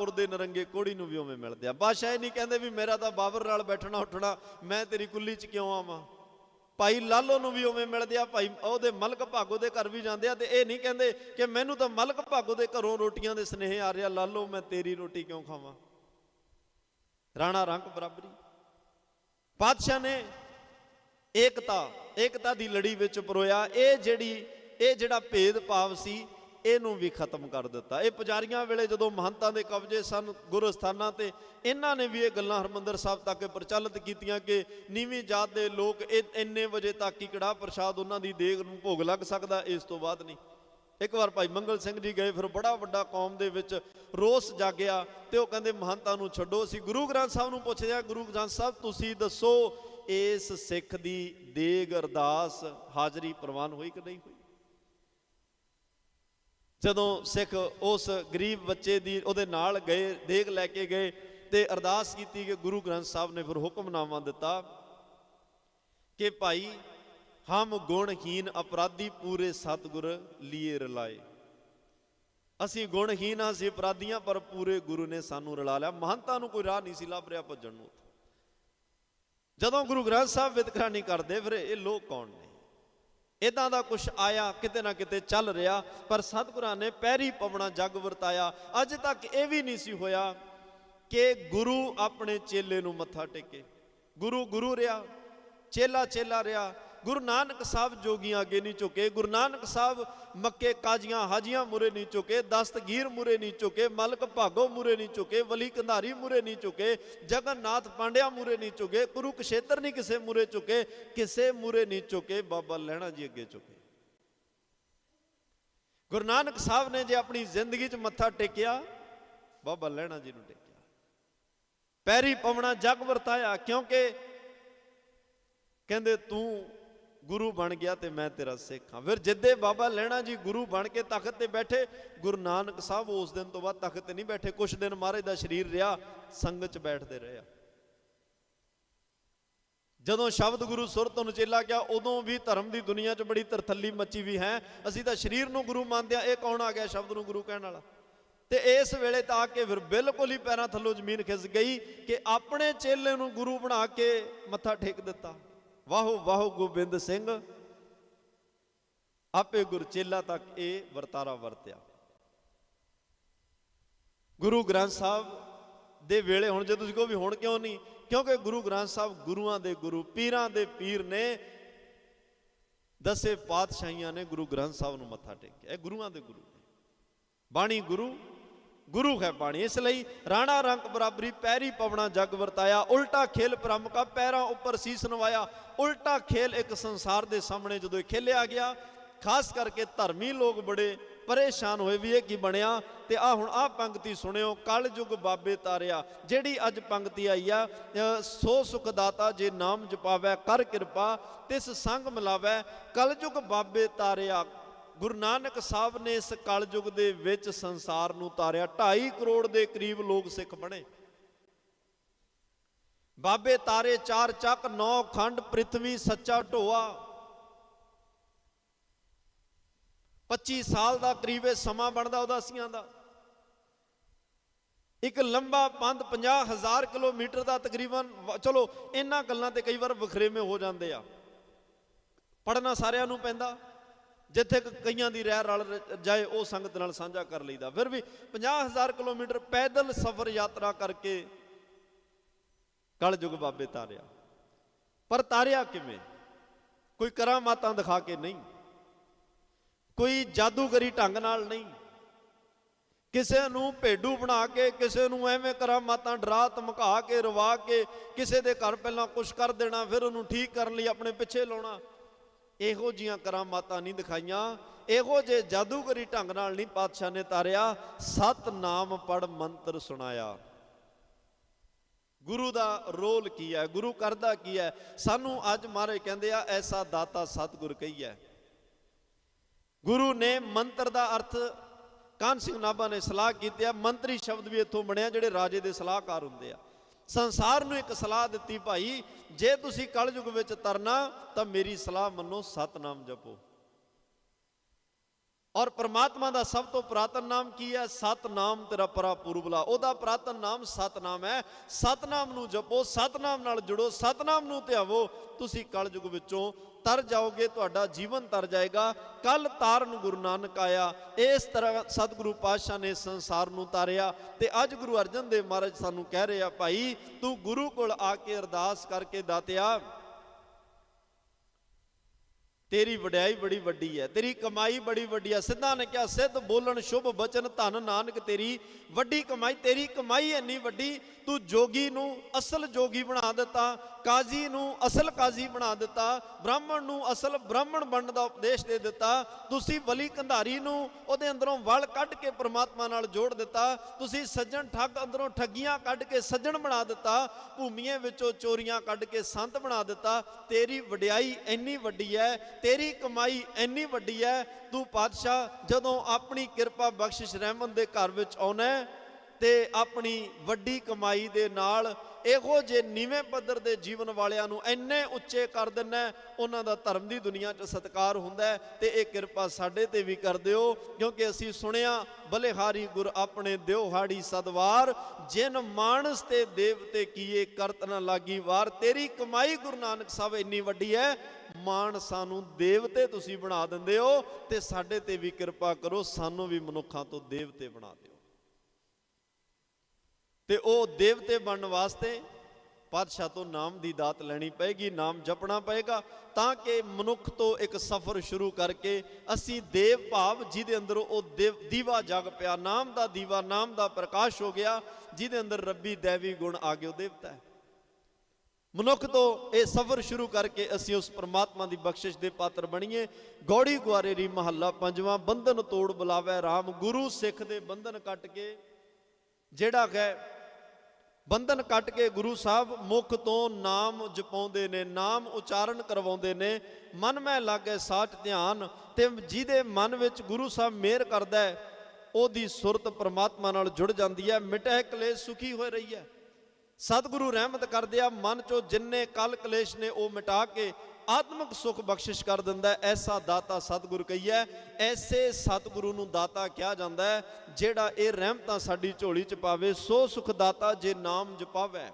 ਕਰਤਾਰਪੁਰ ਦੇ ਨਰੰਗੇ ਕੋੜੀ ਨੂੰ ਵੀ ਉਵੇਂ ਮਿਲਦੇ ਆ। ਬਾਦਸ਼ਾਹ ਨਹੀਂ ਕਹਿੰਦੇ ਵੀ ਮੇਰਾ ਤਾਂ ਬਾਬਰ ਨਾਲ ਬੈਠਣਾ ਉੱਠਣਾ, ਮੈਂ ਤੇਰੀ ਕੁੱਲੀ 'ਚ ਕਿਉਂ ਆਵਾਂ? ਭਾਈ ਲਾਲੋ ਨੂੰ ਵੀ ਉਵੇਂ ਮਿਲਦੇ ਆ, ਭਾਈ ਉਹਦੇ ਮਲਕ ਭਾਗੋ ਦੇ ਘਰ ਵੀ ਜਾਂਦੇ ਆ ਤੇ ਇਹ ਨਹੀਂ ਕਹਿੰਦੇ ਕਿ ਮੈਨੂੰ ਤਾਂ ਮਲਕ ਭਾਗੋ ਦੇ ਘਰੋਂ ਰੋਟੀਆਂ ਦੇ ਸਨੇਹ ਆ ਰਿਹਾ, ਲਾਲੋ ਮੈਂ ਤੇਰੀ ਰੋਟੀ ਕਿਉਂ ਖਾਵਾਂ? ਰਾਣਾ ਰੰਗ ਬਰਾਬਰੀ। ਬਾਦਸ਼ਾਹ ਨੇ ਏਕਤਾ ਏਕਤਾ ਦੀ ਲੜੀ ਵਿੱਚ ਪਰੋਇਆ। ਇਹ ਜਿਹੜੀ, ਇਹ ਜਿਹੜਾ ਭੇਦ ਭਾਵ ਸੀ ਇਹਨੂੰ ਵੀ ਖਤਮ ਕਰ ਦਿੱਤਾ। ਇਹ ਪੁਜਾਰੀਆਂ ਵੇਲੇ ਜਦੋਂ ਮਹੰਤਾਂ ਦੇ ਕਬਜ਼ੇ ਸਨ ਗੁਰੂ ਸਥਾਨਾਂ ਤੇ, ਇਹਨਾਂ ਨੇ ਵੀ ਇਹ ਗੱਲਾਂ ਹਰਮੰਦਰ ਸਾਹਿਬ ਤੱਕ ਪ੍ਰਚਲਿਤ ਕੀਤੀਆਂ ਕਿ ਨੀਵੀਂ ਜਾਤ ਦੇ ਲੋਕ ਇਹ ਇੰਨੇ ਵਜੇ ਤੱਕ ਹੀ ਕੜਾ ਪ੍ਰਸ਼ਾਦ ਉਹਨਾਂ ਦੀ ਦੇਗ ਨੂੰ ਭੋਗ ਲੱਗ ਸਕਦਾ, ਇਸ ਤੋਂ ਬਾਅਦ ਨਹੀਂ। ਇੱਕ ਵਾਰ ਭਾਈ ਮੰਗਲ ਸਿੰਘ ਜੀ ਗਏ, ਫਿਰ ਬੜਾ ਵੱਡਾ ਕੌਮ ਦੇ ਵਿੱਚ ਰੋਸ ਜਾਗਿਆ ਤੇ ਉਹ ਕਹਿੰਦੇ, ਮਹੰਤਾਂ ਨੂੰ ਛੱਡੋ। ਅਸੀਂ ਗੁਰੂ ਗ੍ਰੰਥ ਸਾਹਿਬ ਨੂੰ ਪੁੱਛਦੇ ਆ ਗੁਰੂ ਗ੍ਰੰਥ ਸਾਹਿਬ, ਤੁਸੀਂ ਦੱਸੋ, ਇਸ ਸਿੱਖ ਦੀ ਦੇਗ ਅਰਦਾਸ ਹਾਜ਼ਰੀ ਪ੍ਰਵਾਨ ਹੋਈ ਕਿ ਨਹੀਂ ਹੋਈ? ਜਦੋਂ ਸਿੱਖ ਉਸ ਗਰੀਬ ਬੱਚੇ ਦੀ ਉਹਦੇ ਨਾਲ ਗਏ, ਦੇਗ ਲੈ ਕੇ ਗਏ ਤੇ ਅਰਦਾਸ ਕੀਤੀ ਕਿ ਗੁਰੂ ਗ੍ਰੰਥ ਸਾਹਿਬ ਨੇ ਫਿਰ ਹੁਕਮਨਾਮਾ ਦਿੱਤਾ ਕਿ ਭਾਈ, ਹਮ ਗੁਣਹੀਨ ਅਪਰਾਧੀ ਪੂਰੇ ਸਤਗੁਰ ਲੀਏ ਰਲਾਏ। ਅਸੀਂ ਗੁਣਹੀਨ ਹਾਂ, ਅਸੀਂ ਅਪਰਾਧੀਆਂ ਪਰ ਪੂਰੇ ਗੁਰੂ ਨੇ ਸਾਨੂੰ ਰਲਾ ਲਿਆ। ਮਹੰਤਾਂ ਨੂੰ ਕੋਈ ਰਾਹ ਨਹੀਂ ਸੀ ਲੱਭ ਰਿਹਾ ਭੱਜਣ ਨੂੰ ਜਦੋਂ ਗੁਰੂ ਗ੍ਰੰਥ ਸਾਹਿਬ ਵਿਤਕਰਾ ਨਹੀਂ ਕਰਦੇ, ਫਿਰ ਇਹ ਲੋਕ ਕੌਣ ਨੇ? ਇਦਾਂ ਦਾ ਕੁਝ ਆਇਆ, ਕਿਤੇ ਨਾ ਕਿਤੇ ਚੱਲ ਰਿਹਾ, ਪਰ ਸਤਿਗੁਰਾਂ ਨੇ ਪੈਰੀ ਪਵਣਾ ਜੱਗ ਵਰਤਾਇਆ। ਅੱਜ ਤੱਕ ਇਹ ਵੀ ਨਹੀਂ ਸੀ ਹੋਇਆ ਕਿ ਗੁਰੂ ਆਪਣੇ ਚੇਲੇ ਨੂੰ ਮੱਥਾ ਟੇਕੇ। ਗੁਰੂ ਗੁਰੂ ਰਿਹਾ, ਚੇਲਾ ਚੇਲਾ ਰਿਹਾ ਗੁਰੂ ਨਾਨਕ ਸਾਹਿਬ ਜੋਗੀਆਂ ਅੱਗੇ ਨਹੀਂ ਝੁਕੇ, ਗੁਰੂ ਨਾਨਕ ਸਾਹਿਬ ਮੱਕੇ ਕਾਜੀਆਂ, ਹਾਜੀਆਂ ਮੁਰੇ ਨਹੀਂ ਝੁਕੇ, ਦਸਤਗੀਰ ਮੁਰੇ ਨਹੀਂ ਝੁਕੇ, ਮਲਕ ਭਾਗੋ ਮੁਰੇ ਨਹੀਂ ਝੁਕੇ, ਵਲੀ ਕੰਧਾਰੀ ਮੁਰੇ ਨਹੀਂ ਝੁਕੇ, ਜਗਨਨਾਥ ਪਾਂਡਿਆ ਮੁਰੇ ਨਹੀਂ ਝੁਕੇ ਗੁਰੂ ਕਸ਼ੇਤਰ ਨਹੀਂ ਕਿਸੇ ਮੁਰੇ ਝੁਕੇ, ਕਿਸੇ ਮੁਰੇ ਨਹੀਂ ਝੁਕੇ, ਬਾਬਾ ਲੈਣਾ ਜੀ ਅੱਗੇ ਝੁਕੇ। ਗੁਰੂ ਨਾਨਕ ਸਾਹਿਬ ਨੇ ਜੇ ਆਪਣੀ ਜ਼ਿੰਦਗੀ 'ਚ ਮੱਥਾ ਟੇਕਿਆ, ਬਾਬਾ ਲੈਣਾ ਜੀ ਨੂੰ ਟੇਕਿਆ। ਪੈਰੀ ਪਵਣਾ ਜਗ ਵਰਤਾਇਆ, ਕਿਉਂਕਿ ਕਹਿੰਦੇ ਤੂੰ ਗੁਰੂ ਬਣ ਗਿਆ ਤੇ ਮੈਂ ਤੇਰਾ ਸਿੱਖ ਹਾਂ। ਫਿਰ ਜਿੱਦੇ ਬਾਬਾ ਲੈਣਾ ਜੀ ਗੁਰੂ ਬਣ ਕੇ ਤਖਤ ਤੇ ਬੈਠੇ, ਗੁਰੂ ਨਾਨਕ ਸਾਹਿਬ ਉਸ ਦਿਨ ਤੋਂ ਬਾਅਦ ਤਖਤ ਤੇ ਨਹੀਂ ਬੈਠੇ। ਕੁਝ ਦਿਨ ਮਹਾਰਾਜ ਦਾ ਸਰੀਰ ਰਿਹਾ, ਸੰਗਤ 'ਚ ਬੈਠਦੇ ਰਹੇ ਆ। ਜਦੋਂ ਸ਼ਬਦ ਗੁਰੂ ਸੁਰਤ ਨੂੰ ਚੇਲਾ ਗਿਆ, ਉਦੋਂ ਵੀ ਧਰਮ ਦੀ ਦੁਨੀਆ 'ਚ ਬੜੀ ਤਰਥੱਲੀ ਮੱਚੀ ਵੀ ਹੈ। ਅਸੀਂ ਤਾਂ ਸਰੀਰ ਨੂੰ ਗੁਰੂ ਮੰਨਦੇ ਆ ਇਹ ਕੌਣ ਆ ਗਿਆ ਸ਼ਬਦ ਨੂੰ ਗੁਰੂ ਕਹਿਣ ਵਾਲਾ? ਤੇ ਇਸ ਵੇਲੇ ਤਾਂ ਆ ਕੇ ਫਿਰ ਬਿਲਕੁਲ ਹੀ ਪੈਰਾਂ ਥੱਲੋਂ ਜ਼ਮੀਨ ਖਿਸ ਗਈ ਕਿ ਆਪਣੇ ਚੇਲੇ ਨੂੰ ਗੁਰੂ ਬਣਾ ਕੇ ਮੱਥਾ ਟੇਕ ਦਿੱਤਾ। ਵਾਹੋ ਵਾਹੋ ਗੋਬਿੰਦ ਸਿੰਘ। ਆਪੇ ਗੁਰਚੇਲਾ ਤੱਕ ਇਹ ਵਰਤਾਰਾ ਵਰਤਿਆ। ਗੁਰੂ ਗ੍ਰੰਥ ਸਾਹਿਬ ਦੇ ਵੇਲੇ ਹੁਣ ਜੇ ਤੁਸੀਂ ਕਹੋ ਵੀ ਹੁਣ ਕਿਉਂ ਨਹੀਂ, ਕਿਉਂਕਿ ਗੁਰੂ ਗ੍ਰੰਥ ਸਾਹਿਬ ਗੁਰੂਆਂ ਦੇ ਗੁਰੂ, ਪੀਰਾਂ ਦੇ ਪੀਰ ਨੇ ਦਸੇ ਪਾਤਸ਼ਾਹੀਆਂ ਨੇ ਗੁਰੂ ਗ੍ਰੰਥ ਸਾਹਿਬ ਨੂੰ ਮੱਥਾ ਟੇਕਿਆ। ਇਹ ਗੁਰੂਆਂ ਦੇ ਗੁਰੂ ਨੇ। ਬਾਣੀ ਗੁਰੂ ਗੁਰੂ ਹੈ ਬਾਣੀ। ਇਸ ਲਈ ਰਾਣਾ ਰੰਗ ਬਰਾਬਰੀ ਪੈਰੀ ਪਵਣਾ ਜਗ ਵਰਤਾਇਆ। ਉਲਟਾ ਖੇਲ ਪ੍ਰਮ ਕਾ ਪੈਰਾਂ ਉੱਪਰ ਸੀਸ ਨਵਾਇਆ। ਉਲਟਾ ਖੇਲ ਇੱਕ ਸੰਸਾਰ ਦੇ ਸਾਹਮਣੇ ਜਦੋਂ ਇਹ ਖੇਲਿਆ ਗਿਆ ਖਾਸ ਕਰਕੇ ਧਰਮੀ ਲੋਕ ਬੜੇ ਪਰੇਸ਼ਾਨ ਹੋਏ ਵੀ ਇਹ ਕੀ ਬਣਿਆ। ਤੇ ਆ ਹੁਣ ਆ ਪੰਕਤੀ ਸੁਣਿਓ ਕਲ ਯੁਗ ਬਾਬੇ ਤਾਰਿਆ। ਜਿਹੜੀ ਅੱਜ ਪੰਕਤੀ ਆਈ ਆ ਅ, ਸੋ ਸੁਖ ਦਾਤਾ ਜੇ ਨਾਮ ਜਪਾਵੈ ਕਰ ਕਿਰਪਾ ਤਿਸ ਸੰਗ ਮਿਲਾਵੈ। ਕਲ ਯੁਗ ਬਾਬੇ ਤਾਰਿਆ ਗੁਰੂ ਨਾਨਕ ਸਾਹਿਬ ਨੇ ਇਸ ਕਲਯੁਗ ਦੇ ਵਿੱਚ ਸੰਸਾਰ ਨੂੰ ਤਾਰਿਆ। 2.5 ਕਰੋੜ ਦੇ ਕਰੀਬ ਲੋਕ ਸਿੱਖ ਬਣੇ। ਬਾਬੇ ਤਾਰੇ ਚਾਰ ਚੱਕ ਨੌ ਖੰਡ, ਪ੍ਰਿਥਵੀ ਸੱਚਾ ਢੋਆ। 25 ਸਾਲ ਦਾ ਕਰੀਬ ਇਹ ਸਮਾਂ ਬਣਦਾ ਉਦਾਸੀਆਂ ਦਾ। ਇੱਕ ਲੰਬਾ ਪੰਧ 50000 ਕਿਲੋਮੀਟਰ ਦਾ ਤਕਰੀਬਨ ਚਲੋ, ਇਹਨਾਂ ਗੱਲਾਂ ਤੇ ਕਈ ਵਾਰ ਵਖਰੇਵੇਂ ਹੋ ਜਾਂਦੇ ਆ। ਪੜਨਾ ਸਾਰਿਆਂ ਨੂੰ ਪੈਂਦਾ। ਜਿੱਥੇ ਕਈਆਂ ਦੀ ਰਹਿ ਰਲ ਜਾਏ, ਉਹ ਸੰਗਤ ਨਾਲ ਸਾਂਝਾ ਕਰ ਲਈਦਾ। ਫਿਰ ਵੀ 50000 ਕਿਲੋਮੀਟਰ ਪੈਦਲ ਸਫ਼ਰ ਯਾਤਰਾ ਕਰਕੇ ਕਲਯੁਗ ਬਾਬੇ ਤਾਰਿਆ। ਪਰ ਤਾਰਿਆ ਕਿਵੇਂ? ਕੋਈ ਕਰਾਮਾਤਾਂ ਦਿਖਾ ਕੇ ਨਹੀਂ। ਕੋਈ ਜਾਦੂਗਰੀ ਢੰਗ ਨਾਲ ਨਹੀਂ। ਕਿਸੇ ਨੂੰ ਭੇਡੂ ਬਣਾ ਕੇ, ਕਿਸੇ ਨੂੰ ਐਵੇਂ ਕਰਾਮਾਤਾਂ ਡਰਾ ਧਮਕਾ ਕੇ, ਰਵਾ ਕੇ, ਕਿਸੇ ਦੇ ਘਰ ਪਹਿਲਾਂ ਕੁਛ ਕਰ ਦੇਣਾ, ਫਿਰ ਉਹਨੂੰ ਠੀਕ ਕਰਨ ਲਈ ਆਪਣੇ ਪਿੱਛੇ ਲਾਉਣਾ। ਇਹੋ ਜੀਆਂ ਕਰਾਮਾਤਾਂ ਨਹੀਂ ਦਿਖਾਈਆਂ। ਇਹੋ ਜੇ ਜਾਦੂਗਰੀ ਢੰਗ ਨਾਲ ਨਹੀਂ ਪਾਤਸ਼ਾਹ ਨੇ ਤਾਰਿਆ। ਸਤ ਨਾਮ ਪੜ ਮੰਤਰ ਸੁਣਾਇਆ। ਗੁਰੂ ਦਾ ਰੋਲ ਕੀ ਹੈ? ਗੁਰੂ ਕਰਦਾ ਕੀ ਹੈ? ਸਾਨੂੰ ਅੱਜ ਮਹਾਰਾਜ ਕਹਿੰਦੇ ਆ, ਐਸਾ ਦਾਤਾ ਸਤਿਗੁਰ ਕਹੀਐ ਗੁਰੂ ਨੇ ਮੰਤਰ ਦਾ ਅਰਥ ਕਾਨ ਸਿੰਘ ਨਾਭਾ ਨੇ ਸਲਾਹ ਕੀਤੀ ਆ। ਮੰਤਰੀ ਸ਼ਬਦ ਵੀ ਇੱਥੋਂ ਬਣਿਆ ਜਿਹੜੇ ਰਾਜੇ ਦੇ ਸਲਾਹਕਾਰ ਹੁੰਦੇ ਆ। ਸੰਸਾਰ ਨੂੰ ਇੱਕ ਸਲਾਹ ਦਿੱਤੀ, ਭਾਈ, ਜੇ ਤੁਸੀਂ ਕਲਯੁਗ ਵਿੱਚ ਤਰਨਾ, ਤਾਂ ਮੇਰੀ ਸਲਾਹ ਮੰਨੋ, ਸਤਨਾਮ ਜਪੋ। ਔਰ ਪ੍ਰਮਾਤਮਾ ਦਾ ਸਭ ਤੋਂ ਪ੍ਰਾਤਨ ਨਾਮ ਕੀ ਹੈ? ਸਤਨਾਮ ਤੇਰਾ ਪਰਾ ਪੁਰਬਲਾ ਉਹਦਾ ਪ੍ਰਾਤਨ ਨਾਮ ਸਤਨਾਮ ਹੈ। ਸਤਨਾਮ ਨੂੰ ਜਪੋ, ਸਤਨਾਮ ਨਾਲ ਜੁੜੋ, ਸਤਨਾਮ ਨੂੰ ਧਿਆਵੋ। ਤੁਸੀਂ ਕਲਯੁਗ ਵਿੱਚੋਂ ਤਰ ਜਾਓਗੇ, ਤੁਹਾਡਾ ਜੀਵਨ ਤਰ ਜਾਏਗਾ। ਕੱਲ ਤਾਰਨ ਗੁਰੂ ਨਾਨਕ ਆਇਆ। ਇਸ ਤਰ੍ਹਾਂ ਸਤਿਗੁਰੂ ਪਾਤਸ਼ਾਹ ਨੇ ਸੰਸਾਰ ਨੂੰ ਤਾਰਿਆ ਤੇ ਅੱਜ ਗੁਰੂ ਅਰਜਨ ਦੇਵ ਮਹਾਰਾਜ ਸਾਨੂੰ ਕਹਿ ਰਹੇ ਆ, ਭਾਈ, ਤੂੰ ਗੁਰੂ ਕੋਲ ਆ ਕੇ ਅਰਦਾਸ ਕਰਕੇ ਦਾਤਿਆ। ਤੇਰੀ ਵਡਿਆਈ ਬੜੀ ਵੱਡੀ ਹੈ, ਤੇਰੀ ਕਮਾਈ ਬੜੀ ਵੱਡੀ ਹੈ। ਸਿੱਧਾ ਨੇ ਕਿਹਾ, ਸਿੱਧ ਬੋਲਣ, ਸ਼ੁਭ ਬਚਨ, ਧਨ ਨਾਨਕ ਤੇਰੀ ਵੱਡੀ ਕਮਾਈ, ਤੇਰੀ ਕਮਾਈ ਇੰਨੀ ਵੱਡੀ ਤੂੰ ਜੋਗੀ ਨੂੰ ਅਸਲ ਜੋਗੀ ਬਣਾ ਦਿੱਤਾ, ਕਾਜ਼ੀ ਨੂੰ ਅਸਲ ਕਾਜ਼ੀ ਬਣਾ ਦਿੱਤਾ, ਬ੍ਰਾਹਮਣ ਨੂੰ ਅਸਲ ਬ੍ਰਾਹਮਣ ਬਣਨ ਦਾ ਉਪਦੇਸ਼ ਦੇ ਦਿੱਤਾ, ਤੁਸੀਂ ਵਲੀ ਕੰਧਾਰੀ ਨੂੰ ਉਹਦੇ ਅੰਦਰੋਂ ਵਲ ਕੱਢ ਕੇ ਪ੍ਰਮਾਤਮਾ ਨਾਲ ਜੋੜ ਦਿੱਤਾ, ਤੁਸੀਂ ਸੱਜਣ ਠੱਗ ਅੰਦਰੋਂ ਠੱਗੀਆਂ ਕੱਢ ਕੇ ਸੱਜਣ ਬਣਾ ਦਿੱਤਾ, ਭੂਮੀਆਂ ਵਿੱਚੋਂ ਚੋਰੀਆਂ ਕੱਢ ਕੇ ਸੰਤ ਬਣਾ ਦਿੱਤਾ, ਤੇਰੀ ਵਡਿਆਈ ਇੰਨੀ ਵੱਡੀ ਹੈ ਤੇਰੀ ਕਮਾਈ ਇੰਨੀ ਵੱਡੀ ਹੈ ਤੂੰ ਪਾਤਸ਼ਾਹ ਜਦੋਂ ਆਪਣੀ ਕਿਰਪਾ ਬਖਸ਼ਿਸ਼ ਰਹਿਮਤ ਦੇ ਘਰ ਵਿੱਚ ਆਉਣਾ ਤੇ ਆਪਣੀ ਵੱਡੀ ਕਮਾਈ ਦੇ ਨਾਲ ਇਹੋ ਜੇ ਨੀਵੇਂ ਪੱਧਰ ਦੇ ਜੀਵਨ ਵਾਲਿਆਂ ਨੂੰ ਇੰਨੇ ਉੱਚੇ ਕਰ ਦਿੰਨਾ ਉਹਨਾਂ ਦਾ ਧਰਮ ਦੀ ਦੁਨੀਆ 'ਚ ਸਤਿਕਾਰ ਹੁੰਦਾ ਹੈ ਤੇ ਇਹ ਕਿਰਪਾ ਸਾਡੇ ਤੇ ਵੀ ਕਰ ਦਿਓ, ਕਿਉਂਕਿ ਅਸੀਂ ਸੁਣਿਆ, ਬਲਿਹਾਰੀ ਗੁਰ ਆਪਣੇ ਦਿਓਹਾੜੀ ਸਦਵਾਰ, ਜਿਨ ਮਾਨਸ ਤੇ ਦੇਵਤੇ ਕੀਏ ਕਰਤ ਨਾ ਲਾਗੀ ਵਾਰ, ਤੇਰੀ ਕਮਾਈ ਗੁਰੂ ਨਾਨਕ ਸਾਹਿਬ ਇੰਨੀ ਵੱਡੀ ਹੈ ਮਾਨ ਸਾਨੂੰ ਦੇਵਤੇ ਤੁਸੀਂ ਬਣਾ ਦਿੰਦੇ ਹੋ ਤੇ ਸਾਡੇ ਤੇ ਵੀ ਕਿਰਪਾ ਕਰੋ, ਸਾਨੂੰ ਵੀ ਮਨੁੱਖਾਂ ਤੋਂ ਦੇਵਤੇ ਬਣਾ ਦਿਓ। ਤੇ ਉਹ ਦੇਵਤੇ ਬਣਨ ਵਾਸਤੇ ਪਾਤਸ਼ਾਹ ਤੋਂ ਨਾਮ ਦੀ ਦਾਤ ਲੈਣੀ ਪਏਗੀ, ਨਾਮ ਜਪਣਾ ਪਏਗਾ, ਤਾਂ ਕਿ ਮਨੁੱਖ ਤੋਂ ਇੱਕ ਸਫ਼ਰ ਸ਼ੁਰੂ ਕਰਕੇ ਅਸੀਂ ਦੇਵ ਭਾਵ ਜਿਹਦੇ ਅੰਦਰ ਉਹ ਦੇਵ ਦੀਵਾ ਜਗ ਪਿਆ, ਨਾਮ ਦਾ ਦੀਵਾ, ਨਾਮ ਦਾ ਪ੍ਰਕਾਸ਼ ਹੋ ਗਿਆ, ਜਿਹਦੇ ਅੰਦਰ ਰੱਬੀ ਦੇਵੀ ਗੁਣ ਆ ਗਏ, ਉਹ ਦੇਵਤਾ ਹੈ। ਮਨੁੱਖ ਤੋਂ ਇਹ ਸਫ਼ਰ ਸ਼ੁਰੂ ਕਰਕੇ ਅਸੀਂ ਉਸ ਪ੍ਰਮਾਤਮਾ ਦੀ ਬਖਸ਼ਿਸ਼ ਦੇ ਪਾਤਰ ਬਣੀਏ। ਗੌੜੀ ਗੁਆਰੇ ਰੀ ਮਹੱਲਾ ਪੰਜਵਾਂ, ਬੰਧਨ ਤੋੜ ਬੁਲਾਵੇ RAM ਗੁਰੂ ਸਿੱਖ ਦੇ ਬੰਧਨ ਕੱਟ ਕੇ ਜਿਹੜਾ ਹੈ ਬੰਧਨ ਕੱਟ ਕੇ ਗੁਰੂ ਸਾਹਿਬ ਮੁਖ ਤੋਂ ਨਾਮ ਜਪਾਉਂਦੇ ਨੇ, ਨਾਮ ਉਚਾਰਨ ਕਰਵਾਉਂਦੇ ਨੇ। ਮਨ ਮੈਂ ਲਾਗੇ ਸਾਚ ਧਿਆਨ ਤੇ ਜਿਹਦੇ ਮਨ ਵਿੱਚ ਗੁਰੂ ਸਾਹਿਬ ਮਿਹਰ ਕਰਦਾ ਹੈ, ਉਹਦੀ ਸੁਰਤ ਪ੍ਰਮਾਤਮਾ ਨਾਲ ਜੁੜ ਜਾਂਦੀ ਹੈ, ਮਿਟਹਿ ਕਲੇਸ਼ ਸੁਖੀ ਹੋ ਰਹੀ ਹੈ ਸਤਿਗੁਰੂ ਰਹਿਮਤ ਕਰਦੇ ਆ, ਮਨ ਚੋਂ ਜਿੰਨੇ ਕਲ ਕਲੇਸ਼ ਨੇ ਉਹ ਮਿਟਾ ਕੇ ਆਤਮਿਕ ਸੁਖ ਬਖਸ਼ਿਸ਼ ਕਰ ਦਿੰਦਾ ਐਸਾ ਦਾਤਾ ਸਤਿਗੁਰ ਕਹੀਏ। ਐਸੇ ਸਤਿਗੁਰੂ ਨੂੰ ਦਾਤਾ ਕਿਹਾ ਜਾਂਦਾ ਹੈ, ਜਿਹੜਾ ਇਹ ਰਹਿਮਤਾਂ ਸਾਡੀ ਝੋਲੀ ਚ ਪਾਵੇ, ਸੋ ਸੁਖ ਦਾਤਾ ਜੇ ਨਾਮ ਜਪਾਵੇ।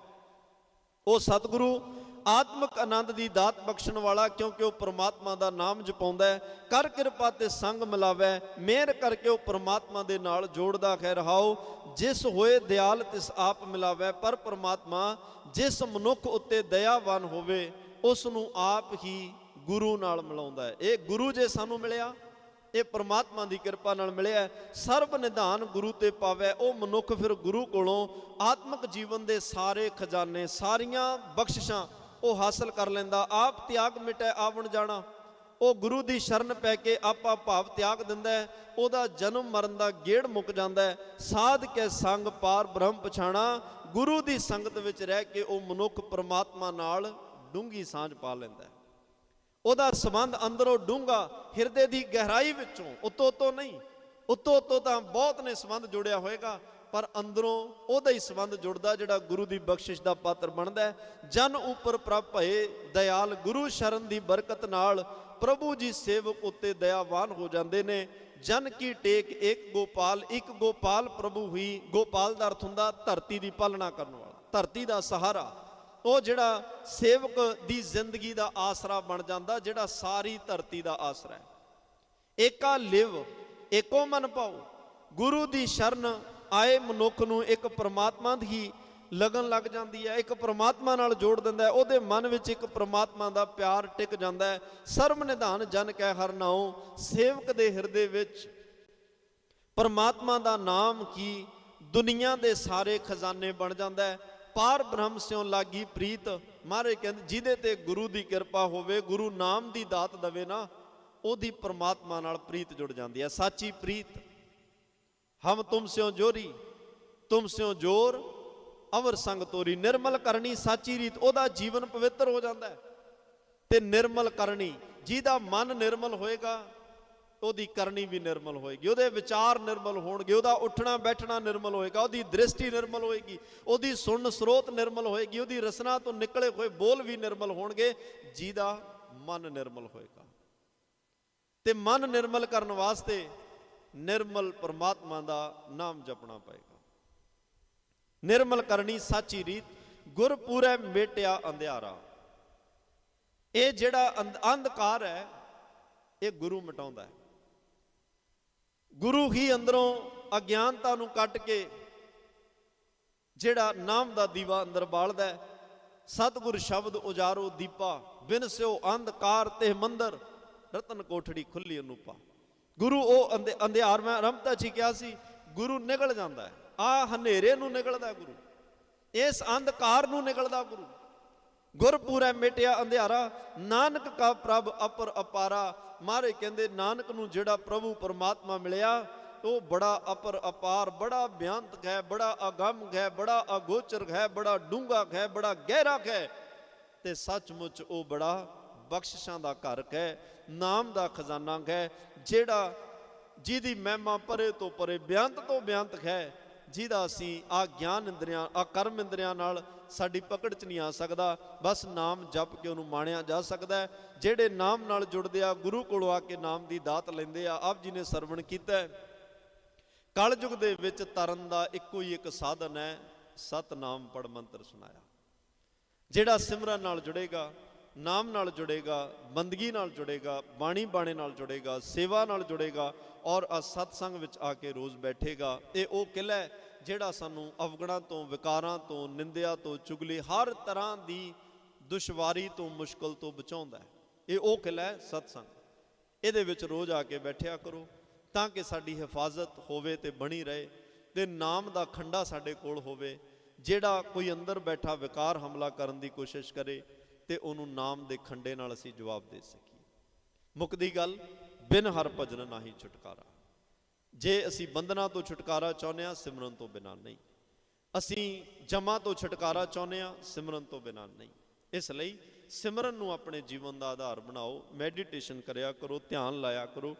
ਉਹ ਸਤਿਗੁਰੂ ਆਤਮਿਕ ਆਨੰਦ ਦੀ ਦਾਤ ਬਖਸ਼ਣ ਵਾਲਾ, ਕਿਉਂਕਿ ਉਹ ਪ੍ਰਮਾਤਮਾ ਦਾ ਨਾਮ ਜਪਾਉਂਦਾ ਹੈ। ਕਰ ਕਿਰਪਾ ਤੇ ਸੰਗ ਮਿਲਾਵੇ। ਮਿਹਰ ਕਰਕੇ ਉਹ ਪ੍ਰਮਾਤਮਾ ਦੇ ਨਾਲ ਜੋੜਦਾ ਖੈ ਰਹਾਓ ਜਿਸ ਹੋਏ ਦਿਆਲ ਤਿਸ ਆਪ ਮਿਲਾਵੇ। ਪਰ ਪ੍ਰਮਾਤਮਾ, ਜਿਸ ਮਨੁੱਖ ਉੱਤੇ ਦਇਆਵਾਨ ਹੋਵੇ ਉਸ ਨੂੰ ਆਪ ਹੀ ਗੁਰੂ ਨਾਲ ਮਿਲਾਉਂਦਾ ਹੈ। ਇਹ ਗੁਰੂ ਜੇ ਸਾਨੂੰ ਮਿਲਿਆ, ਇਹ ਪ੍ਰਮਾਤਮਾ ਦੀ ਕਿਰਪਾ ਨਾਲ ਮਿਲਿਆ ਸਰਬ ਨਿਧਾਨ ਗੁਰੂ ਤੇ ਪਾਵੇ, ਉਹ ਮਨੁੱਖ ਫਿਰ ਗੁਰੂ ਕੋਲੋਂ ਆਤਮਿਕ ਜੀਵਨ ਦੇ ਸਾਰੇ ਖਜ਼ਾਨੇ, ਸਾਰੀਆਂ ਬਖਸ਼ਿਸ਼ਾਂ ਉਹ ਹਾਸਲ ਕਰ ਲੈਂਦਾ। ਆਪ ਤਿਆਗ ਮਿਟੈ, ਆਵਣ ਜਾਣਾ। ਉਹ ਗੁਰੂ ਦੀ ਸ਼ਰਨ ਪੈ ਕੇ ਆਪਾ ਭਾਵ ਤਿਆਗ ਦਿੰਦਾ ਹੈ। ਉਹਦਾ ਜਨਮ ਮਰਨ ਦਾ ਗੇੜ ਮੁੱਕ ਜਾਂਦਾ ਹੈ। ਸਾਧ ਕੇ ਸੰਗ ਪਾਰ ਬ੍ਰਹਮ ਪਛਾਣਾ। ਗੁਰੂ ਦੀ ਸੰਗਤ ਵਿੱਚ ਰਹਿ ਕੇ ਉਹ ਮਨੁੱਖ ਪਰਮਾਤਮਾ ਨਾਲ ਡੂੰਗੀ ਸਾਂਝ ਪਾ ਲੈਂਦਾ ਹੈ। ਉਹਦਾ ਸਬੰਧ ਅੰਦਰੋਂ ਡੂੰਗਾ ਹਿਰਦੇ ਦੀ ਗਹਿਰਾਈ ਵਿੱਚੋਂ, ਉਤੋਂ ਉਤੋਂ ਨਹੀਂ, ਉਤੋਂ ਉਤੋਂ ਤਾਂ ਬਹੁਤ ਨੇ ਸਬੰਧ ਜੁੜਿਆ ਹੋਏਗਾ, ਪਰ ਅੰਦਰੋਂ ਉਹਦਾ ਹੀ ਸਬੰਧ ਜੁੜਦਾ ਜਿਹੜਾ ਗੁਰੂ ਦੀ ਬਖਸ਼ਿਸ਼ ਦਾ ਪਾਤਰ ਬਣਦਾ ਜਨ ਉਪਰ ਪ੍ਰਭ ਭਏ ਦਇਆਲ, ਗੁਰੂ ਸ਼ਰਨ ਦੀ ਬਰਕਤ ਨਾਲ ਪ੍ਰਭੂ ਜੀ ਸੇਵਕ ਉੱਤੇ ਦਇਆਵਾਨ ਹੋ ਜਾਂਦੇ ਨੇ। ਜਨ ਕੀ ਟੇਕ ਇੱਕ ਗੋਪਾਲ ਇੱਕ ਗੋਪਾਲ ਪ੍ਰਭੂ ਹੀ ਗੋਪਾਲ ਦਾ ਅਰਥ ਹੁੰਦਾ ਧਰਤੀ ਦੀ ਪਾਲਣਾ ਕਰਨ ਵਾਲਾ, ਧਰਤੀ ਦਾ ਸਹਾਰਾ। ਉਹ ਜਿਹੜਾ ਸੇਵਕ ਦੀ ਜ਼ਿੰਦਗੀ ਦਾ ਆਸਰਾ ਬਣ ਜਾਂਦਾ, ਜਿਹੜਾ ਸਾਰੀ ਧਰਤੀ ਦਾ ਆਸਰਾ ਹੈ। ਏਕਾ ਲਿਵ, ਏਕੋ ਮਨ ਪਾਓ ਗੁਰੂ ਦੀ ਸ਼ਰਨ ਆਏ ਮਨੁੱਖ ਨੂੰ ਇੱਕ ਪ੍ਰਮਾਤਮਾ ਦੀ ਲਗਨ ਲੱਗ ਜਾਂਦੀ ਹੈ, ਇੱਕ ਪ੍ਰਮਾਤਮਾ ਨਾਲ ਜੋੜ ਦਿੰਦਾ ਹੈ। ਉਹਦੇ ਮਨ ਵਿੱਚ ਇੱਕ ਪ੍ਰਮਾਤਮਾ ਦਾ ਪਿਆਰ ਟਿਕ ਜਾਂਦਾ ਹੈ। ਸਰਬ ਨਿਧਾਨ ਜਨ ਕੈ ਹਰ ਨਾਉ। ਸੇਵਕ ਦੇ ਹਿਰਦੇ ਵਿੱਚ ਪਰਮਾਤਮਾ ਦਾ ਨਾਮ ਕੀ? ਦੁਨੀਆ ਦੇ ਸਾਰੇ ਖਜ਼ਾਨੇ ਬਣ ਜਾਂਦਾ ਹੈ। ਪਾਰ ਬ੍ਰਹਮ ਸਿਉ ਲਾਗੀ ਪ੍ਰੀਤ, ਮਹਾਰਾਜ ਕਹਿੰਦੇ, ਜਿਹਦੇ ਤੇ ਗੁਰੂ ਦੀ ਕਿਰਪਾ ਹੋਵੇ, ਗੁਰੂ ਨਾਮ ਦੀ ਦਾਤ ਦਵੇ ਨਾ, ਉਹਦੀ ਪਰਮਾਤਮਾ ਨਾਲ ਪ੍ਰੀਤ ਜੁੜ ਜਾਂਦੀ ਹੈ। ਸਾਚੀ ਪ੍ਰੀਤ, ਹਮ ਤੁਮ ਸਿਉ ਜੋਰੀ, ਤੁਮ ਸਿਉ ਜੋਰ, ਅਵਰ ਸੰਗ ਤੋਰੀ। ਨਿਰਮਲ ਕਰਨੀ ਸਾਚੀ ਰੀਤ, ਉਹਦਾ ਜੀਵਨ ਪਵਿੱਤਰ ਹੋ ਜਾਂਦਾ ਹੈ। ਤੇ ਨਿਰਮਲ ਕਰਨੀ, ਜਿਹਦਾ ਮਨ ਨਿਰਮਲ ਹੋਏਗਾ ਉਹਦੀ ਕਰਨੀ ਵੀ ਨਿਰਮਲ ਹੋਏਗੀ, ਉਹਦੇ ਵਿਚਾਰ ਨਿਰਮਲ ਹੋਣਗੇ, ਉਹਦਾ ਉੱਠਣਾ, ਬੈਠਣਾ ਨਿਰਮਲ ਹੋਏਗਾ, ਉਹਦੀ ਦ੍ਰਿਸ਼ਟੀ ਨਿਰਮਲ ਹੋਏਗੀ, ਉਹਦੀ ਸੁਣਨ ਸਰੋਤ ਨਿਰਮਲ ਹੋਏਗੀ, ਉਹਦੀ ਰਸਨਾ ਤੋਂ ਨਿਕਲੇ ਹੋਏ ਬੋਲ ਵੀ ਨਿਰਮਲ ਹੋਣਗੇ, ਜਿਹਦਾ ਮਨ ਨਿਰਮਲ ਹੋਏਗਾ। ਤੇ ਮਨ ਨਿਰਮਲ ਕਰਨ ਵਾਸਤੇ ਨਿਰਮਲ ਪਰਮਾਤਮਾ ਦਾ ਨਾਮ ਜਪਣਾ ਪਏਗਾ। ਨਿਰਮਲ ਕਰਨੀ ਸਾਚੀ ਰੀਤ ਗੁਰ ਮੇਟਿਆ ਅੰਧਿਆਰਾ। ਇਹ ਜਿਹੜਾ ਅੰਧ- ਅੰਧਕਾਰ ਹੈ, ਇਹ ਗੁਰੂ ਮਿਟਾਉਂਦਾ ਹੈ। ਗੁਰੂ ਹੀ ਅੰਦਰੋਂ ਅਗਿਆਨਤਾ ਨੂੰ ਕੱਟ ਕੇ ਜਿਹੜਾ ਨਾਮ ਦਾ ਦੀਵਾ ਅੰਦਰ ਬਾਲਦਾ ਹੈ, ਸਤਿਗੁਰ ਸ਼ਬਦ ਉਜਾਰੋ ਦੀਪਾ, ਬਿਨ ਸਿਓ ਅੰਧਕਾਰ ਤੇ ਮੰਦਰ, ਰਤਨ ਕੋਠੜੀ ਖੁੱਲੀ ਅਨੂਪਾ। ਗੁਰੂ ਉਹ ਅੰਧੇ- ਅੰਧਿਆਰ ਮੈਂ ਰਮਤਾ ਜੀ ਕਿਹਾ ਸੀ, ਗੁਰੂ ਨਿਕਲ ਜਾਂਦਾ ਹੈ। ਆ ਹਨੇਰੇ ਨੂੰ ਨਿਕਲਦਾ ਗੁਰੂ। ਇਸ ਅੰਧਕਾਰ ਨੂੰ ਨਿਕਲਦਾ ਗੁਰੂ। ਗੁਰਪੂਰੈ ਮਿਟਿਆ ਅੰਧਿਆਰਾ, ਨਾਨਕ ਕਾ ਪ੍ਰਭ ਅਪਰ ਅਪਾਰਾ। ਮਾਰੇ ਕਹਿੰਦੇ, ਨਾਨਕ ਨੂੰ ਜਿਹੜਾ ਪ੍ਰਭੂ ਪਰਮਾਤਮਾ ਮਿਲਿਆ, ਉਹ ਬੜਾ ਅਪਰ ਅਪਾਰ, ਬੜਾ ਬਿਆੰਤ ਹੈ, ਬੜਾ ਅਗੰਮ ਹੈ, ਬੜਾ ਅਗੋਚਰ ਹੈ, ਬੜਾ ਡੂੰਘਾ ਹੈ, ਬੜਾ ਗਹਿਰਾ ਹੈ। ਤੇ ਸੱਚਮੁੱਚ ਉਹ ਬੜਾ ਬਖਸ਼ਿਸ਼ਾਂ ਦਾ ਘਰ ਹੈ, ਨਾਮ ਦਾ ਖਜ਼ਾਨਾ ਹੈ, ਜਿਹੜਾ ਜਿਹਦੀ ਮਹਿਮਾ ਪਰੇ ਤੋਂ ਪਰੇ, ਬਿਆੰਤ ਤੋਂ ਬਿਆੰਤ ਹੈ, ਜਿਹਦਾ ਅਸੀਂ ਆ ਗਿਆਨ ਇੰਦਰੀਆਂ ਆ ਕਰਮ ਇੰਦਰੀਆਂ ਨਾਲ ਸਾਡੀ ਪਕੜ ਚ ਨਹੀਂ ਆ ਸਕਦਾ। ਬਸ ਨਾਮ ਜਪ ਕੇ ਉਹਨੂੰ ਮਾਣਿਆ ਜਾ ਸਕਦਾ ਹੈ। ਜਿਹੜੇ ਨਾਮ ਨਾਲ ਜੁੜਦੇ ਆ, ਗੁਰੂ ਕੋਲੋਂ ਆ ਕੇ ਨਾਮ ਦੀ ਦਾਤ ਲੈਂਦੇ ਆ, ਆਪ ਜੀ ਨੇ ਸਰਵਣ ਕੀਤਾ ਹੈ। ਕਲਯੁਗ ਦੇ ਵਿੱਚ ਤਰਨ ਦਾ ਇੱਕੋ ਹੀ ਇੱਕ ਸਾਧਨ ਹੈ, ਸਤਨਾਮ ਪੜ ਮੰਤਰ ਸੁਣਾਇਆ। ਜਿਹੜਾ ਸਿਮਰਨ ਨਾਲ ਜੁੜੇਗਾ, ਨਾਮ ਨਾਲ ਜੁੜੇਗਾ, ਬੰਦਗੀ ਨਾਲ ਜੁੜੇਗਾ, ਬਾਣੀ ਬਾਣੇ ਨਾਲ ਜੁੜੇਗਾ, ਸੇਵਾ ਨਾਲ ਜੁੜੇਗਾ ਔਰ ਆ ਸਤਸੰਗ ਵਿੱਚ ਆ ਕੇ ਰੋਜ਼ ਬੈਠੇਗਾ, ਇਹ ਉਹ ਕਿਲਾ ਹੈ ਜਿਹੜਾ ਸਾਨੂੰ ਅਵਗਣਾਂ ਤੋਂ, ਵਿਕਾਰਾਂ ਤੋਂ, ਨਿੰਦਿਆ ਤੋਂ, ਚੁਗਲੀ ਹਰ ਤਰ੍ਹਾਂ ਦੀ ਦੁਸ਼ਵਾਰੀ ਤੋਂ, ਮੁਸ਼ਕਲ ਤੋਂ ਬਚਾਉਂਦਾ ਹੈ। ਇਹ ਉਹ ਕਿਲਾ ਹੈ ਸਤਸੰਗ। ਇਹਦੇ ਵਿੱਚ ਰੋਜ਼ ਆ ਕੇ ਬੈਠਿਆ ਕਰੋ ਤਾਂ ਕਿ ਸਾਡੀ ਹਿਫਾਜ਼ਤ ਹੋਵੇ ਤੇ ਬਣੀ ਰਹੇ ਤੇ ਨਾਮ ਦਾ ਖੰਡਾ ਸਾਡੇ ਕੋਲ ਹੋਵੇ, ਜਿਹੜਾ ਕੋਈ ਅੰਦਰ ਬੈਠਾ ਵਿਕਾਰ ਹਮਲਾ ਕਰਨ ਦੀ ਕੋਸ਼ਿਸ਼ ਕਰੇ ਤੇ ਉਹਨੂੰ ਨਾਮ ਦੇ ਖੰਡੇ ਨਾਲ ਅਸੀਂ ਜਵਾਬ ਦੇ ਸਕੀਏ। ਮੁੱਕਦੀ ਗੱਲ, ਬਿਨ ਹਰ ਭਜਨ ਨਾਹੀ ਛੁਟਕਾਰਾ। ਜੇ ਅਸੀਂ ਬੰਧਨਾਂ ਤੋਂ ਛੁਟਕਾਰਾ ਚਾਹੁੰਦੇ ਹਾਂ, ਸਿਮਰਨ ਤੋਂ ਬਿਨਾਂ ਨਹੀਂ। ਅਸੀਂ ਜਮਾ ਤੋਂ ਛੁਟਕਾਰਾ ਚਾਹੁੰਦੇ ਹਾਂ, ਸਿਮਰਨ ਤੋਂ ਬਿਨਾਂ ਨਹੀਂ। ਇਸ ਲਈ ਸਿਮਰਨ ਨੂੰ ਆਪਣੇ ਜੀਵਨ ਦਾ ਆਧਾਰ ਬਣਾਓ, ਮੈਡੀਟੇਸ਼ਨ ਕਰਿਆ ਕਰੋ, ਧਿਆਨ ਲਾਇਆ ਕਰੋ।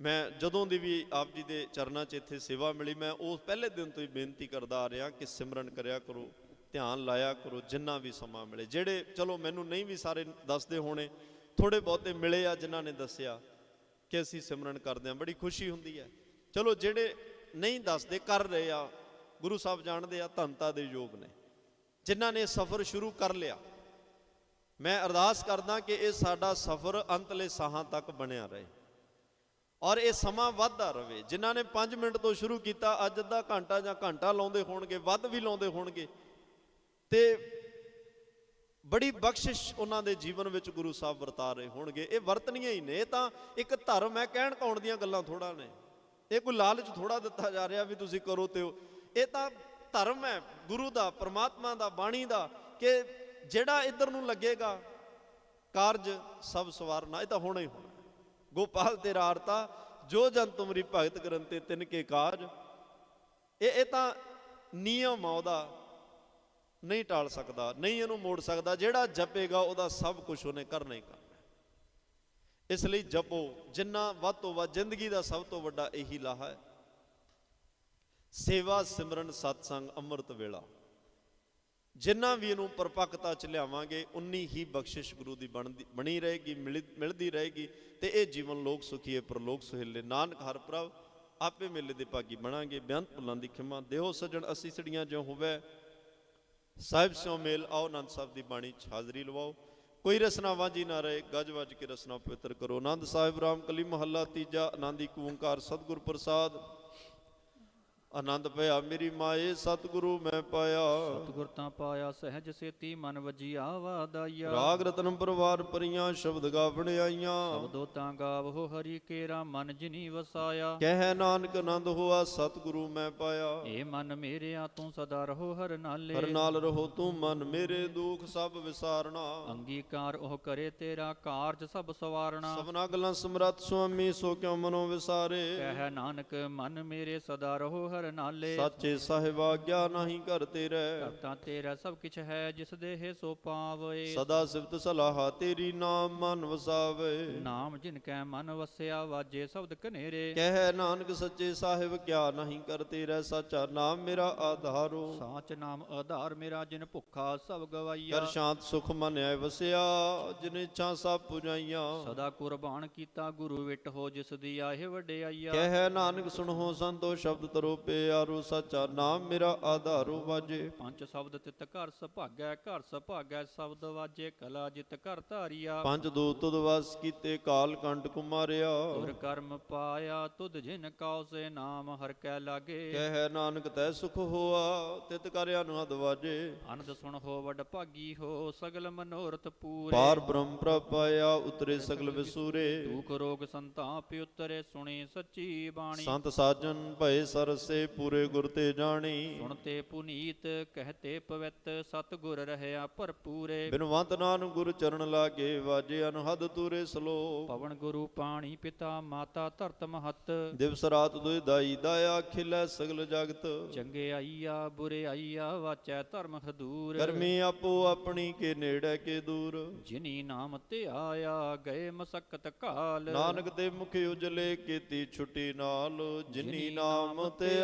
ਮੈਂ ਜਦੋਂ ਦੀ ਵੀ ਆਪ ਜੀ ਦੇ ਚਰਨਾਂ 'ਚ ਇੱਥੇ ਸੇਵਾ ਮਿਲੀ, ਮੈਂ ਉਸ ਪਹਿਲੇ ਦਿਨ ਤੋਂ ਹੀ ਬੇਨਤੀ ਕਰਦਾ ਆ ਰਿਹਾ ਕਿ ਸਿਮਰਨ ਕਰਿਆ ਕਰੋ, ਧਿਆਨ ਲਾਇਆ ਕਰੋ, ਜਿੰਨਾ ਵੀ ਸਮਾਂ ਮਿਲੇ। ਜਿਹੜੇ, ਚਲੋ ਮੈਨੂੰ ਨਹੀਂ ਵੀ ਸਾਰੇ ਦੱਸਦੇ ਹੋਣੇ ਥੋੜੇ ਬਹੁਤੇ ਮਿਲੇ ਆ ਜਿਨ੍ਹਾਂ ਨੇ ਦੱਸਿਆ। ਕਿ ਅਸੀਂ ਸਿਮਰਨ ਕਰਦੇ ਹਾਂ। ਬੜੀ ਖੁਸ਼ੀ ਹੁੰਦੀ ਹੈ। ਚਲੋ ਜਿਹੜੇ ਨਹੀਂ ਦੱਸਦੇ, ਕਰ ਰਹੇ ਆ, ਗੁਰੂ ਸਾਹਿਬ ਜਾਣਦੇ ਆ ਧੰਤਾ ਦੇ ਯੋਗ ਨੇ। ਜਿਨ੍ਹਾਂ ਨੇ ਸਫ਼ਰ ਸ਼ੁਰੂ ਕਰ ਲਿਆ, ਮੈਂ ਅਰਦਾਸ ਕਰਦਾ ਕਿ ਇਹ ਸਾਡਾ ਸਫ਼ਰ ਅੰਤਲੇ ਸਾਹਾਂ ਤੱਕ ਬਣਿਆ ਰਹੇ। ਔਰ ਇਹ ਸਮਾਂ ਵੱਧਦਾ ਰਹੇ। ਜਿਨ੍ਹਾਂ ਨੇ 5 ਮਿੰਟ ਤੋਂ ਸ਼ੁਰੂ ਕੀਤਾ, ਅੱਜ ਅੱਧਾ ਘੰਟਾ ਜਾਂ ਘੰਟਾ ਲਾਉਂਦੇ ਹੋਣਗੇ, ਵੱਧ ਵੀ ਲਾਉਂਦੇ ਹੋਣਗੇ। ਤੇ ਬੜੀ ਬਖਸ਼ਿਸ਼ ਉਹਨਾਂ ਦੇ ਜੀਵਨ ਵਿੱਚ ਗੁਰੂ ਸਾਹਿਬ ਵਰਤਾ ਰਹੇ ਹੋਣਗੇ। ਇਹ ਵਰਤਨੀਆਂ ਹੀ ਨੇ, ਇਹ ਤਾਂ ਇੱਕ ਧਰਮ ਹੈ, ਕਹਿਣ ਕੌਣ ਦੀਆਂ ਗੱਲਾਂ ਥੋੜਾ ਨੇ। ਇਹ ਕੋਈ ਲਾਲਚ ਥੋੜਾ ਦਿੱਤਾ ਜਾ ਰਿਹਾ ਵੀ ਤੁਸੀਂ ਕਰੋ ਤੇ ਉਹ। ਇਹ ਤਾਂ ਧਰਮ ਹੈ, ਗੁਰੂ ਦਾ, ਪਰਮਾਤਮਾ ਦਾ, ਬਾਣੀ ਦਾ, ਕਿ ਜਿਹੜਾ ਇੱਧਰ ਨੂੰ ਲੱਗੇਗਾ, ਕਾਰਜ ਸਭ ਸਵਾਰਨਾ, ਇਹ ਤਾਂ ਹੋਣਾ ਹੀ ਹੋਣਾ। ਗੋਪਾਲ, ਤੇਰਾ ਆਰਤਾ, ਜੋ ਜਨ ਤੁਮਰੀ ਭਗਤ ਕਰਨ ਤੇ ਤਿੰਨ ਕੇ ਕਾਜ। ਇਹ ਇਹ ਤਾਂ ਨਿਯਮ ਆ ਉਹਦਾ। ਨਹੀਂ ਟਾਲ ਸਕਦਾ, ਨਹੀਂ ਇਹਨੂੰ ਮੋੜ ਸਕਦਾ, ਜਿਹੜਾ ਜਪੇਗਾ ਉਹਦਾ ਸਭ ਕੁਝ ਉਹਨੇ ਕਰਨਾ ਹੀ ਕਰਨਾ ਇਸ ਲਈ ਜਪੋ, ਜਿੰਨਾ ਵੱਧ ਤੋਂ ਵੱਧ ਜ਼ਿੰਦਗੀ ਦਾ ਸਭ ਤੋਂ ਵੱਡਾ ਇਹੀ ਲਾਹਾ ਹੈ। ਸੇਵਾ ਸਿਮਰਨ ਸਤਸੰਗ ਅੰਮ੍ਰਿਤ ਵੇਲਾ। ਜਿੰਨਾ ਵੀ ਇਹਨੂੰ ਪਰਪੱਕਤਾ ਚ ਲਿਆਵਾਂਗੇ, ਉਨੀ ਹੀ ਬਖਸ਼ਿਸ਼ ਗੁਰੂ ਦੀ ਬਣਦੀ, ਬਣੀ ਰਹੇਗੀ, ਮਿਲੀ- ਮਿਲਦੀ ਰਹੇਗੀ ਤੇ ਇਹ ਜੀਵਨ ਲੋਕ ਸੁਖੀਏ ਪਰਲੋਕ ਸੁਹੇਲੇ। ਨਾਨਕ ਹਰ ਪ੍ਰਭ, ਆਪੇ ਮੇਲੇ ਦੇ ਭਾਗੀ ਬਣਾਂਗੇ। ਬੇਅੰਤ ਭੁੱਲਾਂ ਦੀ ਖਿਮਾ, ਦੇਹੋ ਸਜਣ ਅਸੀਂ ਸੜੀਆਂ ਜਿਉ ਹੋਵੇ ਸਾਹਿਬ ਸਿਓ ਮੇਲ, ਆਓ ਅਨੰਦ ਸਾਹਿਬ ਦੀ ਬਾਣੀ ਚ ਹਾਜ਼ਰੀ ਲਵਾਓ। ਕੋਈ ਰਸਨਾ ਵਾਂਝੀ ਨਾ ਰਹੇ, ਗੱਜ ਵੱਜ ਕੇ ਰਸਨਾ ਪਵਿੱਤਰ ਕਰੋ। ਆਨੰਦ ਸਾਹਿਬ, ਰਾਮ ਕਲੀ, ਮਹੱਲਾ ਤੀਜਾ, ਆਨੰਦ ਇੱਕ ਓੰਕਾਰ, ਸਤਿਗੁਰ ਪ੍ਰਸਾਦ। ਆਨੰਦ ਭਇਆ ਮੇਰੀ ਮਾਏ ਸਤਿਗੁਰੂ ਮੈਂ ਪਾਇਆ। ਸਤਿਗੁਰ ਤਾਂ ਪਾਇਆ ਸਹਿਜ ਸੇਤੀ ਮਨ ਵਜੀਆ ਵਾਦਾਇਆ ਰਾਗ ਰਤਨ ਪਰਵਾਰ ਪਰੀਆਂ ਸ਼ਬਦ ਗਾਵਣ ਆਈਆਂ। ਸਬਦੋ ਤਾਂ ਗਾਵੋ ਹਰੀ ਕੇਰਾ ਮਨ ਜਿਨੀ ਵਸਾਇਆ। ਕਹਿ ਨਾਨਕ ਆਨੰਦ ਹੋਆ ਸਤਿਗੁਰੂ ਮੈਂ ਪਾਇਆ। ਏ ਮਨ ਮੇਰਿਆ ਤੂੰ ਸਦਾ ਰਹੋ ਹਰ ਨਾਲੇ। ਹਰ ਨਾਲ ਰਹੋ ਤੂੰ ਮਨ ਮੇਰੇ ਦੁਖ ਸਭ ਵਿਸਾਰਣਾ ਅੰਗੀਕਾਰ ਉਹ ਕਰੇ ਤੇਰਾ ਕਾਰਜ ਸਭ ਸਵਾਰਣਾ ਸਭਨਾ ਗੱਲਾਂ ਸਮਰੱਥ ਸੁਆਮੀ ਸੋ ਕਿਉ ਮਨੋ ਵਿਸਾਰੇ। ਕਹਿ ਨਾਨਕ ਮਨ ਮੇਰੇ ਸਦਾ ਰਹੋ ਹਰ ਨਾਲੇ। ਸਾਚੇ ਸਾਹਿਬ ਆਗਿਆ ਨਹੀਂ ਘਰ ਤੇਰੇ। ਕਰਤਾ ਤੇਰਾ ਸਭ ਕਿਛ ਹੈ ਜਿਸ ਦੇਹ ਸੋ ਪਾਵੇ। ਸਦਾ ਸਿਫਤ ਸਲਾਹਾ ਤੇਰੀ ਨਾਮ ਮਨ ਵਸਾਵੇ। ਨਾਮ ਜਿਨ ਕੈ ਮਨ ਵਸਿਆ ਵਾਜੇ ਸ਼ਬਦ ਕਨੇਰੇ ਕਹਿ ਨਾਨਕ ਸੱਚੇ ਸਾਹਿਬ ਕਿਆ ਨਹੀਂ ਕਰ ਤੇਰਾ ਸਾਚਾ ਨਾਮ ਮੇਰਾ ਆਧਾਰੋ। ਸਾਚ ਨਾਮ ਆਧਾਰ ਮੇਰਾ ਜਿਨ ਭੁੱਖਾ ਸਭ ਗਵਾਈਆ। ਕਰ ਸ਼ਾਂਤ ਸੁਖ ਮਨ ਆਇ ਵਸਿਆ ਜਿਨ ਇੱਛਾ ਸਭ ਪੁਜਾਈਆਂ। ਸਦਾ ਕੁਰਬਾਨ ਕੀਤਾ ਗੁਰੂ ਵਿਟ ਹੋ ਜਿਸ ਦੀ ਆਏ ਵਡਿਆਈਆ। ਕਹਿ ਨਾਨਕ ਸੁਣੋ ਸੰਤੋ ਸ਼ਬਦ ਤਰੋ ਪਿਆਰੋ ਸਾਚਾ ਨਾਮ ਮੇਰਾ ਆਧਾਰੋ ਵਾਜੇ। ਪੰਜ ਸ਼ਬਦ ਤਿਤ ਘਰ ਸੁਭਾਗੈ ਘਰ ਸੁਭਾਗੈ ਸ਼ਬਦ ਵਾਜੇ ਕਲਾ ਜਿਤ ਘਰ ਧਾਰੀਆ। ਪੰਜ ਦੋ ਤੁਧ ਵਸ ਕੀਤੇ ਕਾਲ ਕੰਟ ਕੁਮਾਰਿਆ। ਤੁਰ ਕਰਮ ਪਾਇਆ ਤੁਧ ਜਿਨ ਕਉ ਸੇ ਨਾਮ ਹਰ ਕੈ ਲਾਗੇ। ਕਹਿ ਨਾਨਕ ਤੈ ਸੁਖ ਹੋਆ ਤਿਤ ਕਰ ਅਨਹਦ ਵਾਜੇ। ਅਨੰਦ ਸੁਣ ਹੋ ਵਡ ਭਾਗੀ ਹੋ ਸਗਲ ਮਨੋਰਥ ਪੂਰੇ। ਪਾਰ ਬ੍ਰਹਮ ਪ੍ਰਪਾਇਆ ਉਤਰੇ ਸਗਲ ਵਿਸੂਰੇ। ਦੁਖ ਰੋਗ ਸੰਤਾਪ ਉਤਰੇ ਸੁਣੀ ਸੱਚੀ ਬਾਣੀ। ਸੰਤ ਸਾਜਨ ਭਏ ਸਰਸੇ ਪੂਰੇ ਗੁਰ ਤੇ ਜਾਣੀ। ਸੁਣਤੇ ਪੁਨੀਤ ਕਹਤੇ ਪਵਿੱਤ ਸਤਗੁਰ ਰਹਿਆ ਭਰਪੂਰੇ। ਬਿਨਵੰਤ ਨਾਨਕ ਗੁਰ ਚਰਨ ਲਾਗੇ ਵਾਜੇ ਅਨਹਦ ਤੂਰੇ ਸਲੋ। ਪਵਨ ਗੁਰੂ ਪਾਣੀ ਪਿਤਾ ਮਾਤਾ ਧਰਤ ਮਹਤ। ਦਿਵਸ ਰਾਤ ਦੁਇ ਦਾਈ ਦਾਇਆ ਖਿਲੈ ਸਗਲ ਜਗਤ। ਚੰਗੇ ਆਈਆ ਬੁਰੇ ਆਈਆ ਵਾਚੈ ਧਰਮ ਹਦੂਰ ਕਰਮੀ ਆਪੋ ਆਪਣੀ ਕੇ ਨੇੜੇ ਕੇ ਦੂਰ। ਜਿਨੀ ਨਾਮ ਤੇ ਆਇਆ ਗਏ ਮਸਕਤ ਕਾਲ। ਨਾਨਕ ਦੇ ਮੁਖ ਉਜਲੇ ਕੀਤੀ ਛੁੱਟੀ ਨਾਲ। ਜਿਨੀ ਨਾਮ ਤੇ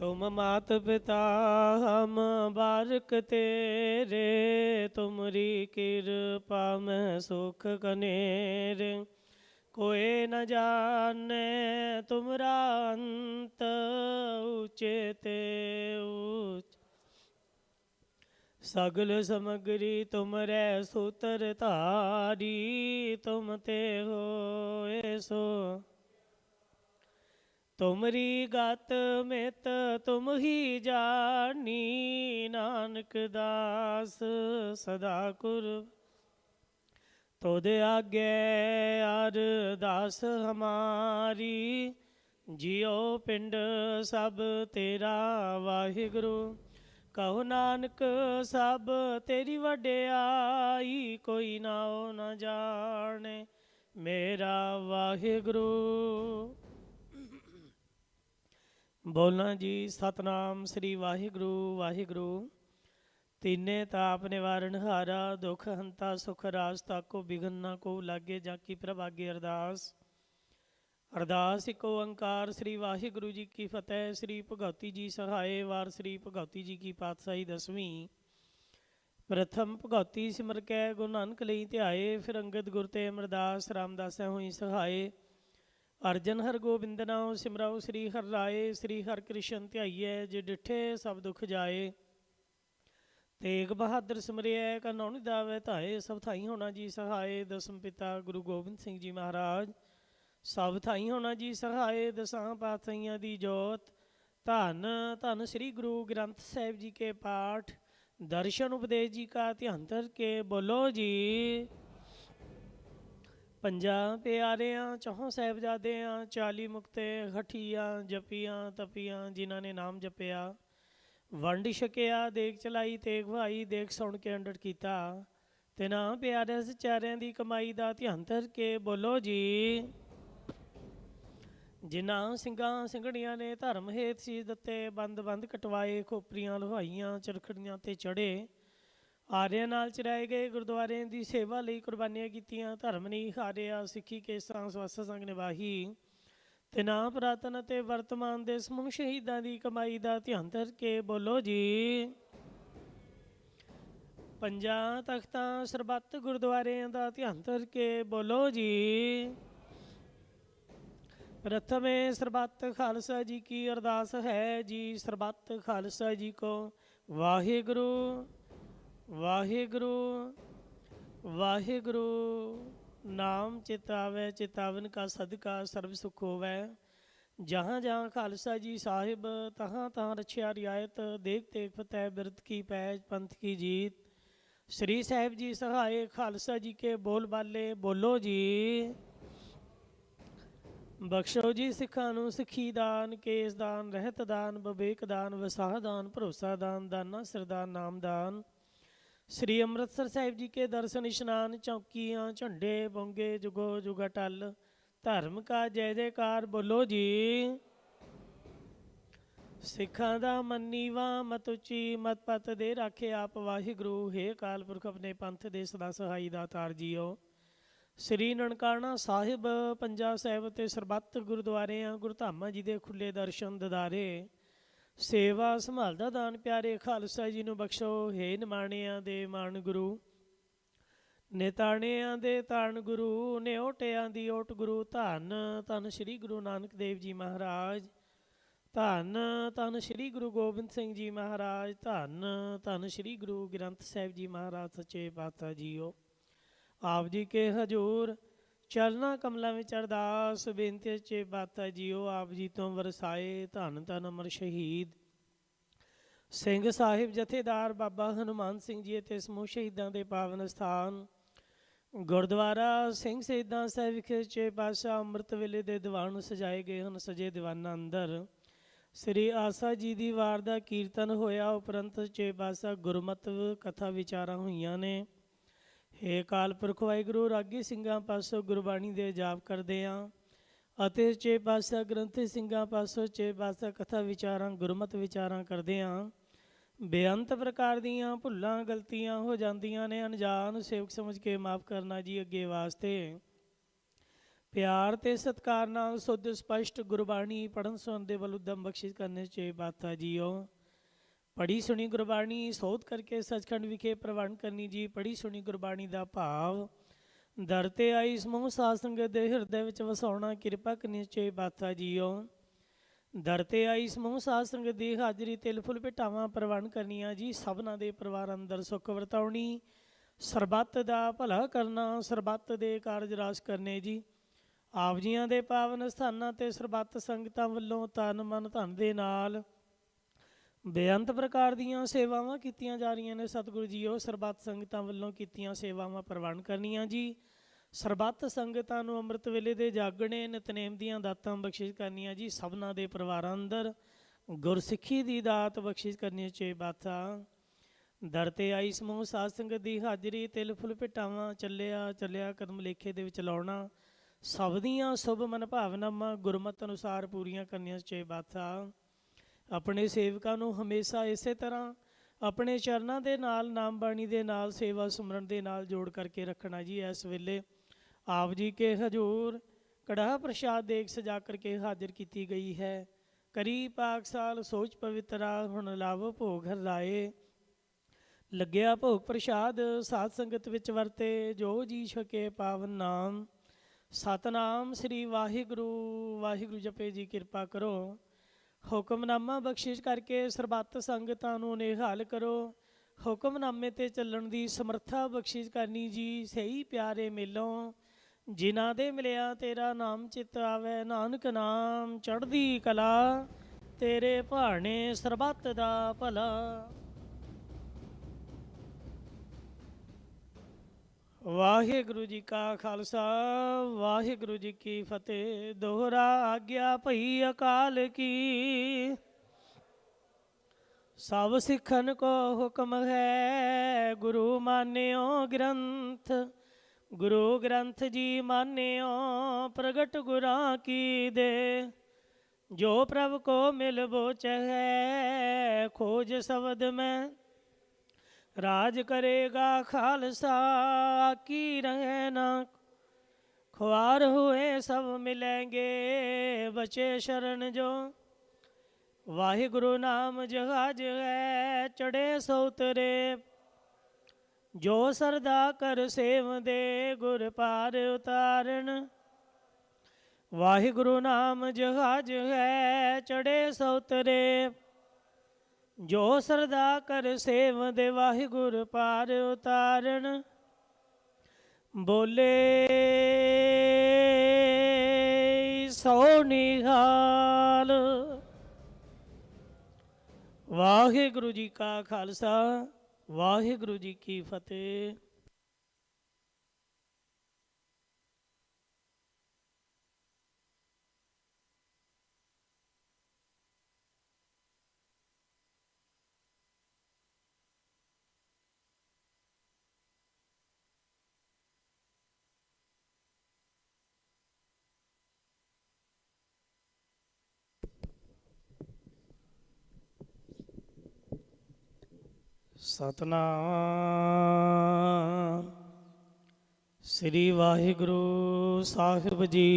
तुम मात पिता हम बारक तेरे तुमरी कृपा में सुख कनेर कोई न जाने तुमरा अंत ऊंचे ते ऊंच सगल समग्री तुमरे सूत्र तारी तुम ते हो सो ਤੁਮਰੀ ਗਤ ਮਿਤ ਤੁਮ ਹੀ ਜਾਣੀ, ਨਾਨਕ ਦਾਸ ਸਦਾ ਕੁਰ ਤੋਦ ਆਗੇ ਅਰਦਾਸ ਹਮਾਰੀ, ਜਿਉ ਪਿੰਡ ਸਭ ਤੇਰਾ ਵਾਹਿਗੁਰੂ। ਕਹੋ ਨਾਨਕ ਸਭ ਤੇਰੀ ਵਡਿਆਈ, ਕੋਈ ਨਾਉ ਨਾ ਜਾਣੇ ਮੇਰਾ ਵਾਹਿਗੁਰੂ। ਬੋਲਾਂ ਜੀ, ਸਤਨਾਮ ਸ੍ਰੀ ਵਾਹਿਗੁਰੂ ਵਾਹਿਗੁਰੂ। ਤੀਨੇ ਤਾਪ ਨਿਵਾਰਨ ਹਾਰਾ, ਦੁਖ ਹੰਤਾ ਸੁਖ ਰਾਜ ਤਾਕੋ ਬਿਗਨ ਨਾ ਕੋ ਲਾਗੇ ਜਾ ਕੀ ਪ੍ਰਭਾਗੇ ਅਰਦਾਸ। ਅਰਦਾਸ ਇਕ ਓੰਕਾਰ, ਸ੍ਰੀ ਵਾਹਿਗੁਰੂ ਜੀ ਕੀ ਫਤਿਹ, ਸ੍ਰੀ ਭਗਉਤੀ ਜੀ ਸਹਾਏ ਵਾਰ, ਸ੍ਰੀ ਭਗਉਤੀ ਜੀ ਕੀ ਪਾਤਸ਼ਾਹੀ ਦਸਵੀਂ। ਪ੍ਰਥਮ ਭਗਉਤੀ ਸਿਮਰ ਕੈ, ਗੁਰੂ ਨਾਨਕ ਲਈ ਧਿਆਏ, ਫਿਰ ਅੰਗਦ ਗੁਰ ਤੇ ਅਮਰਦਾਸ ਰਾਮਦਾਸੈ ਹੋਈ ਸਹਾਏ। ਅਰਜਨ ਹਰ ਗੋਬਿੰਦ ਨਾਉ, ਸਿਮਰਾਉ ਸ੍ਰੀ ਹਰਿ ਰਾਏ, ਸ੍ਰੀ ਹਰਿ ਕ੍ਰਿਸ਼ਨ ਧਿਆਈਐ ਜੇ ਡਿਠੇ ਸਭ ਦੁਖ ਜਾਏ। ਤੇਗ ਬਹਾਦਰ ਸਿਮਰਿਐ ਕਨੌ ਨਿਦਾਵੇ ਧਾਏ, ਸਭ ਥਾਈ ਹੋਣਾ ਜੀ ਸਹਾਏ, ਦਸਮ ਪਿਤਾ ਗੁਰੂ ਗੋਬਿੰਦ ਸਿੰਘ ਜੀ ਮਹਾਰਾਜ। ਸਭ ਥਾਈ ਹੋਣਾ ਜੀ ਸਹਾਏ, ਦਸਾਂ ਪਾਤਸ਼ਾਹੀਆਂ ਦੀ ਜੋਤ। ਧੰਨ ਧੰਨ ਸ੍ਰੀ ਗੁਰੂ ਗ੍ਰੰਥ ਸਾਹਿਬ ਜੀ ਕੇ ਪਾਠ। ਦਰਸ਼ਨ ਉਪਦੇਸ਼ ਜੀ ਕਾ ਧਿਆਨ ਧਰ ਕੇ ਬੋਲੋ ਜੀ। ਪੰਜਾਂ ਪਿਆਰਿਆਂ, ਚੌਹਾਂ ਸਾਹਿਬਜ਼ਾਦਿਆਂ, ਚਾਲੀ ਮੁਕਤੇ ਹਠੀਆਂ ਜਪੀਆਂ, ਤਪੀਆਂ, ਜਿਨ੍ਹਾਂ ਨੇ ਨਾਮ ਜਪਿਆ। ਵੰਡ ਛਕਿਆ ਦੇਖ ਚਲਾਈ, ਤੇਗ ਭਾਈ ਦੇਖ ਸੁਣ ਕੇ ਅੰਡਰ ਕੀਤਾ। ਤੇ ਨਾ ਪਿਆਰਿਆਂ ਸਚਾਰਿਆਂ ਦੀ ਕਮਾਈ ਦਾ ਧਿਆਨ ਧਰ ਕੇ ਬੋਲੋ ਜੀ। ਜਿਨ੍ਹਾਂ ਸਿੰਘਾਂ ਸਿੰਘੜੀਆਂ ਨੇ ਧਰਮ ਹੇਤ ਸੀ ਦਿੱਤੇ ਬੰਦ ਬੰਦ ਕਟਵਾਏ, ਖੋਪਰੀਆਂ ਲੁਹਾਈਆਂ, ਚਰਖੜੀਆਂ ਤੇ ਚੜੇ ਆਰਿਆਂ ਨਾਲ ਚਰਾਏ ਗਏ ਗੁਰਦੁਆਰਿਆਂ ਦੀ ਸੇਵਾ ਲਈ ਕੁਰਬਾਨੀਆਂ ਕੀਤੀਆਂ। ਧਰਮ ਨਹੀਂ ਹਾਰਿਆ, ਸਿੱਖੀ ਕੇ ਸੰਗ ਸੰਗ ਨਿਭਾਹੀ ਤੇ ਨਾ ਪ੍ਰਾਤਨ ਅਤੇ ਵਰਤਮਾਨ ਦੇ ਸਮੂਹ ਸ਼ਹੀਦਾਂ ਦੀ ਕਮਾਈ ਦਾ ਧਿਆਨ ਧਰ ਕੇ ਬੋਲੋ ਜੀ। ਪੰਜਾਂ ਤਖਤਾਂ ਸਰਬੱਤ ਗੁਰਦੁਆਰਿਆਂ ਦਾ ਧਿਆਨ ਧਰ ਕੇ ਬੋਲੋ ਜੀ। ਪ੍ਰਥਮੇ, ਸਰਬੱਤ ਖਾਲਸਾ ਜੀ ਕੀ ਅਰਦਾਸ ਹੈ ਜੀ? ਸਰਬੱਤ ਖਾਲਸਾ ਜੀ ਕੋ ਵਾਹਿਗੁਰੂ। ਵਾਹਿਗੁਰੂ ਵਾਹਿਗੁਰੂ, ਨਾਮ ਚਿਤਾਵੇ, ਚਿਤਾਵਨ ਕਾ ਸਦਕਾ, ਸਰਬ ਸੁਖ ਹੋਵੇ। ਜਹਾਂ ਜਹਾਂ ਖਾਲਸਾ ਜੀ ਸਾਹਿਬ, ਤਹਾਂ ਤਹਾਂ ਰਛਿਆ ਰਿਆਇਤ ਦੇਖ ਤੇਖ ਫਤਿਹ ਬਿਰਤ ਕੀ ਪੈਜ, ਪੰਥ ਕੀ ਜੀਤ। ਸ੍ਰੀ ਸਾਹਿਬ ਜੀ ਸਹਾਏ, ਖਾਲਸਾ ਜੀ ਕੇ ਬੋਲ ਬਾਲੇ, ਬੋਲੋ ਜੀ। ਬਖਸ਼ੋ ਜੀ ਸਿੱਖਾਂ ਨੂੰ ਸਿੱਖੀ ਦਾਨ, ਕੇਸ ਦਾਨ, ਰਹਿਤ ਦਾਨ, ਵਿਵੇਕ ਦਾਨ, ਵਿਸਾਹ ਦਾਨ, ਭਰੋਸਾ ਦਾਨ, ਦਾਨਾ ਸਰਦਾਨ ਨਾਮ ਦਾਨ। ਸ੍ਰੀ ਅੰਮ੍ਰਿਤਸਰ ਸਾਹਿਬ ਜੀ ਕੇ ਦਰਸ਼ਨ ਇਸ਼ਨਾਨ ਚੌਕੀਆਂ, ਝੰਡੇ ਬੋਂਗੇ, ਜੁਗੋ ਜੁਗਾ ਟਲ। ਧਰਮ ਕਾ ਜੈ ਜੈਕਾਰ ਬੋਲੋ ਜੀ। ਸਿੱਖਾਂ ਦਾ ਮੰਨੀਵਾ, ਮਤ ਉਚੀ, ਮਤ ਪਤ ਦੇ ਰਾਖੇ ਆਪ ਵਾਹਿਗੁਰੂ। ਹੈ ਕਾਲ ਪੁਰਖ ਆਪਣੇ ਪੰਥ ਦੇ ਸਦਾ ਸਹਾਈ ਦਾਤਾਰ ਜੀਓ। ਸ੍ਰੀ ਨਨਕਾਣਾ ਸਾਹਿਬ, ਪੰਜਾ ਸਾਹਿਬ ਤੇ ਸਰਬੱਤ ਗੁਰਦੁਆਰੇ ਆ ਗੁਰਧਾਮਾਂ ਜੀ ਦੇ ਖੁੱਲੇ ਦਰਸ਼ਨ ਦਿਦਾਰੇ। ਸੇਵਾ ਸੰਭਾਲਦਾ ਦਾਨ ਪਿਆਰੇ ਖਾਲਸਾ ਜੀ ਨੂੰ ਬਖਸ਼ੋ। ਹੇ ਨਿਮਾਣਿਆਂ ਦੇ ਮਾਣ ਗੁਰੂ, ਨਿਤਾਣਿਆਂ ਦੇ ਤਾਣ ਗੁਰੂ ਨਿਓਟਿਆਂ ਦੀ ਓਟ ਗੁਰੂ, ਧੰਨ ਧੰਨ ਸ੍ਰੀ ਗੁਰੂ ਨਾਨਕ ਦੇਵ ਜੀ ਮਹਾਰਾਜ, ਧੰਨ ਧੰਨ ਸ੍ਰੀ ਗੁਰੂ ਗੋਬਿੰਦ ਸਿੰਘ ਜੀ ਮਹਾਰਾਜ, ਧੰਨ ਧੰਨ ਸ੍ਰੀ ਗੁਰੂ ਗ੍ਰੰਥ ਸਾਹਿਬ ਜੀ ਮਹਾਰਾਜ, ਸੱਚੇ ਪਾਤਸ਼ਾਹ ਜੀਓ। ਆਪ ਜੀ ਕੇ ਹਜੂਰ ਚਰਨਾ ਕਮਲਾਂ ਵਿੱਚ ਅਰਦਾਸ, ਬੇਨਤੀ ਚੇ ਬਾਤਾ ਜੀਓ, ਆਪ ਜੀ ਤੋਂ ਵਰਸਾਏ ਧੰਨ ਧੰਨ ਅਮਰ ਸ਼ਹੀਦ। ਸਿੰਘ ਸਾਹਿਬ ਜਥੇਦਾਰ ਬਾਬਾ ਹਨੂਮਾਨ ਸਿੰਘ ਜੀ ਅਤੇ ਸਮੂਹ ਸ਼ਹੀਦਾਂ ਦੇ ਪਾਵਨ ਸਥਾਨ। ਗੁਰਦੁਆਰਾ ਸਿੰਘ ਸ਼ਹੀਦਾਂ ਸਾਹਿਬ ਵਿਖੇ ਚੇ ਪਾਤਸ਼ਾਹ ਅੰਮ੍ਰਿਤ ਵੇਲੇ ਦੇ ਦੀਵਾਨ ਸਜਾਏ ਗਏ ਹਨ, ਸਜੇ ਦੀਵਾਨਾਂ ਅੰਦਰ। ਸ੍ਰੀ ਆਸਾ ਜੀ ਦੀ ਵਾਰ ਦਾ ਕੀਰਤਨ ਹੋਇਆ, ਉਪਰੰਤ ਚੇ ਪਾਤਸ਼ਾਹ ਗੁਰਮਤਿ ਕਥਾ ਵਿਚਾਰਾਂ ਹੋਈਆਂ ਨੇ। ਹੇ ਕਾਲ ਪੁਰਖ ਵਾਹਿਗੁਰੂ, ਰਾਗੀ ਸਿੰਘਾਂ ਪਾਸੋਂ ਗੁਰਬਾਣੀ ਦੇ ਜਾਪ ਕਰਦੇ ਆਂ ਅਤੇ ਚੇ ਪਾਤਸ਼ਾਹ ਗ੍ਰੰਥੀ ਸਿੰਘਾਂ ਪਾਸੋਂ ਚੇ ਪਾਤਸ਼ਾਹ ਕਥਾ ਵਿਚਾਰਾਂ, ਗੁਰਮਤਿ ਵਿਚਾਰਾਂ ਕਰਦੇ ਆਂ। ਬੇਅੰਤ ਪ੍ਰਕਾਰ ਦੀਆਂ ਭੁੱਲਾਂ, ਗਲਤੀਆਂ ਹੋ ਜਾਂਦੀਆਂ ਨੇ, ਅਣਜਾਣ ਸੇਵਕ ਸਮਝ ਕੇ ਮਾਫ ਕਰਨਾ ਜੀ ਅੱਗੇ ਵਾਸਤੇ। ਪਿਆਰ ਤੇ ਸਤਿਕਾਰ ਨਾਲ ਸੁੱਧ ਸਪਸ਼ਟ ਗੁਰਬਾਣੀ ਪੜਨ ਸੁਣਨ ਦੇ ਵੱਲ ਉਦਮ ਬਖਸ਼ਿਸ਼ ਕਰਨੇ ਚੇ ਬਾਤਾ ਜੀਓ। ਪੜੀ ਸੁਣੀ ਗੁਰਬਾਣੀ, ਸੋਧ ਕਰਕੇ ਸੱਚਖੰਡ ਵਿਖੇ ਪ੍ਰਵਾਨ ਕਰਨੀ ਜੀ। ਪੜੀ ਸੁਣੀ ਗੁਰਬਾਣੀ ਦਾ ਭਾਵ, ਦਰ ਤੇ ਆਈ ਸਮੂਹ ਸਾਧ ਸੰਗਤ ਦੇ ਹਿਰਦੇ ਵਿੱਚ ਵਸਾਉਣਾ, ਕਿਰਪਾ ਕਰਨੀ ਬਾਤਾ ਜੀਓ। ਦਰ ਤੇ ਆਈ ਸਮੂਹ ਸਾਧ ਸੰਗਤ ਦੀ ਹਾਜ਼ਰੀ ਤਿਲ ਫੁੱਲ ਭਟਾਵਾਂ ਪ੍ਰਵਾਨ ਕਰਨੀਆਂ ਜੀ। ਸਭਨਾਂ ਦੇ ਪਰਿਵਾਰ ਅੰਦਰ ਸੁੱਖ ਵਰਤਾਉਣੀ, ਸਰਬੱਤ ਦਾ ਭਲਾ ਕਰਨਾ, ਸਰਬੱਤ ਦੇ ਕਾਰਜ ਰਾਸ ਕਰਨੇ ਜੀ। ਆਪ ਜੀਆਂ ਦੇ ਪਾਵਨ ਸਥਾਨਾਂ ਤੇ ਸਰਬੱਤ ਸੰਗਤਾਂ ਵੱਲੋਂ ਤਨ ਮਨ ਧਨ ਦੇ ਨਾਲ ਬੇਅੰਤ ਪ੍ਰਕਾਰ ਦੀਆਂ ਸੇਵਾਵਾਂ ਕੀਤੀਆਂ ਜਾ ਰਹੀਆਂ ਨੇ ਸਤਿਗੁਰੂ ਜੀ ਉਹ ਸਰਬੱਤ ਸੰਗਤਾਂ ਵੱਲੋਂ ਕੀਤੀਆਂ ਸੇਵਾਵਾਂ ਪ੍ਰਵਾਨ ਕਰਨੀਆਂ ਜੀ। ਸਰਬੱਤ ਸੰਗਤਾਂ ਨੂੰ ਅੰਮ੍ਰਿਤ ਵੇਲੇ ਦੇ ਜਾਗਣੇ, ਨਿਤਨੇਮ ਦੀਆਂ ਦਾਤਾਂ ਬਖਸ਼ਿਸ਼ ਕਰਨੀਆਂ ਜੀ, ਸਭਨਾਂ ਦੇ ਪਰਿਵਾਰਾਂ ਅੰਦਰ। ਗੁਰਸਿੱਖੀ ਦੀ ਦਾਤ ਬਖਸ਼ਿਸ਼ ਕਰਨੀ ਚੇ ਬਾਤਾ। ਦਰ ਤੇ ਆਈ ਸਮੂਹ ਸਾਧ ਸੰਗਤ ਦੀ ਹਾਜ਼ਰੀ, ਤਿਲ ਫੁੱਲ ਭਟਾਵਾਂ, ਚੱਲਿਆ ਚੱਲਿਆ ਕਦਮ ਲੇਖੇ ਦੇ ਵਿੱਚ ਲਾਉਣਾ। ਸਭ ਦੀਆਂ ਸੁਭ ਮਨ ਭਾਵਨਾਵਾਂ ਗੁਰਮਤ ਅਨੁਸਾਰ ਪੂਰੀਆਂ ਕਰਨੀਆਂ ਚੇ ਬਾਤਾ। ਆਪਣੇ ਸੇਵਕਾਂ ਨੂੰ ਹਮੇਸ਼ਾ ਇਸੇ ਤਰ੍ਹਾਂ ਆਪਣੇ ਚਰਨਾਂ ਦੇ ਨਾਲ ਨਾਮ ਬਾਣੀ ਦੇ ਨਾਲ, ਸੇਵਾ ਸੁਮਰਨ ਦੇ ਨਾਲ ਜੋੜ ਕਰਕੇ ਰੱਖਣਾ ਜੀ। ਇਸ ਵੇਲੇ ਆਪ ਜੀ ਕੇ ਹਜੂਰ ਕੜਾਹ ਪ੍ਰਸ਼ਾਦ ਦੇਖ ਸਜਾ ਕਰਕੇ ਹਾਜ਼ਰ ਕੀਤੀ ਗਈ ਹੈ। ਕਰੀ ਪਾਕ ਸਾਲ ਸੋਚ ਪਵਿੱਤਰਾ, ਹੁਣ ਲਾਵ ਭੋਗ ਹਰਾਏ ਲੱਗਿਆ ਭੋਗ ਪ੍ਰਸ਼ਾਦ ਸਾਧ ਸੰਗਤ ਵਿੱਚ ਵਰਤੇ, ਜੋ ਜੀ ਛਕੇ ਪਾਵਨ ਨਾਮ। ਸਤਨਾਮ ਸ੍ਰੀ ਵਾਹਿਗੁਰੂ ਵਾਹਿਗੁਰੂ ਜਪੇ ਜੀ ਕਿਰਪਾ ਕਰੋ। ਹੁਕਮਨਾਮਾ ਬਖਸ਼ਿਸ਼ ਕਰਕੇ ਸਰਬੱਤ ਸੰਗਤਾਂ ਨੂੰ ਨਿਹਾਲ ਕਰੋ। ਹੁਕਮਨਾਮੇ ਤੇ ਚੱਲਣ ਦੀ ਸਮਰੱਥਾ ਬਖਸ਼ਿਸ਼ ਕਰਨੀ ਜੀ, ਸਹੀ ਪਿਆਰੇ ਮਿਲੋਂ। ਜਿਨ੍ਹਾਂ ਦੇ ਮਿਲਿਆ ਤੇਰਾ ਨਾਮ ਚਿਤ ਆਵੇ, ਨਾਨਕ ਨਾਮ ਚੜ੍ਹਦੀ ਕਲਾ। ਤੇਰੇ ਭਾਣੇ ਸਰਬੱਤ ਦਾ ਭਲਾ। ਵਾਹਿਗੁਰੂ ਜੀ ਕਾ ਖਾਲਸਾ, ਵਾਹਿਗੁਰੂ ਜੀ ਕੀ ਫਤਿਹ। ਦੋਹਰਾ ਆਗਿਆ ਭਈ ਅਕਾਲ ਕੀ। ਸਭ ਸਿੱਖਨ ਕੋ ਹੁਕਮ ਹੈ, ਗੁਰੂ ਮਾਨਿਓ ਗ੍ਰੰਥ। ਗੁਰੂ ਗ੍ਰੰਥ ਜੀ ਮਾਨਿਓ, ਪ੍ਰਗਟ ਗੁਰਾਂ ਕੀ ਦੇ। ਜੋ ਪ੍ਰਭ ਕੋ ਮਿਲ ਬੋਚ ਹੈ ਖੋਜ ਸ਼ਬਦ ਮੈਂ ਰਾਜ ਕਰੇਗਾ ਖਾਲਸਾ, ਕੀ ਰਹਿਣਾ ਖੁਆਰ ਹੋਏ ਸਭ ਮਿਲेंगे ਬਚੇ ਸ਼ਰਨ ਜੋ। ਵਾਹਿਗੁਰੂ ਨਾਮ ਜਹਾਜ ਹੈ ਚੜੇ ਸੋ ਉਤਰੇ। ਜੋ ਸਰਦਾ ਕਰ ਸੇਵ ਦੇ, ਗੁਰ ਪਾਰ ਉਤਾਰਨ। ਵਾਹਿਗੁਰੂ ਨਾਮ ਜਹਾਜ ਹੈ ਚੜੇ ਸੋ ਉਤਰੇ। ਜੋ ਸਰਦਾ ਕਰ ਸੇਵ ਦੇ ਵਾਹਿਗੁਰ ਪਾਰ ਉਤਾਰਨ। ਬੋਲੇ, ਸੋ ਨਿਹਾਲ। ਵਾਹਿਗੁਰੂ ਜੀ ਕਾ ਖਾਲਸਾ, ਵਾਹਿਗੁਰੂ ਜੀ ਕੀ ਫਤਿਹ। ਸਤਨਾਮ। ਸ੍ਰੀ ਵਾਹਿਗੁਰੂ ਸਾਹਿਬ ਜੀ।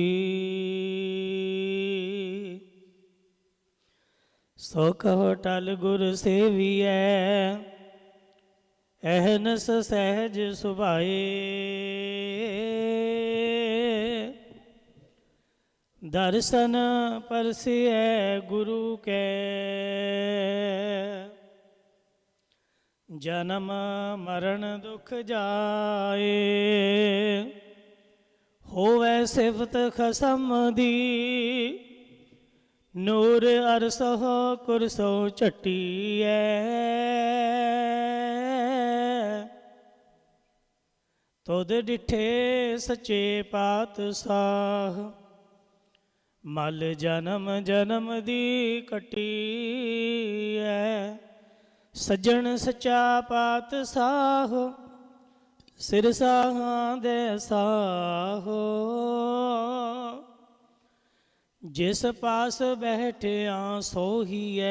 ਸੋ ਕਹੋ ਟਲ ਗੁਰ ਸੇਵੀਐ, ਅਹਨਸ ਸਹਿਜ ਸੁਭਾਏ। ਦਰਸ਼ਨ ਪਰਸਿਐ ਗੁਰੂ ਕੈ। ਜਨਮ ਮਰਨ ਦੁਖ ਜਾਏ। ਹੋਵੇ ਸਿਫਤ ਖਸਮ ਦੀ, ਨੂਰ ਅਰਸਹ ਕੁਰਸੋ ਝਟੀਐ। ਤੁਧ ਡਿਠੇ ਸੱਚੇ ਪਾਤਸ਼ਾਹ, ਮਲ ਜਨਮ ਜਨਮ ਦੀ ਕਟੀ ਸੱਜਣ ਸੱਚਾ ਪਾਤਸ਼ਾਹ, ਸਿਰ ਸਾਹਾਂ ਦੇ ਸਾਹੋ। ਜਿਸ ਪਾਸ ਬੈਠਿਆ ਸੋਹੀਐ,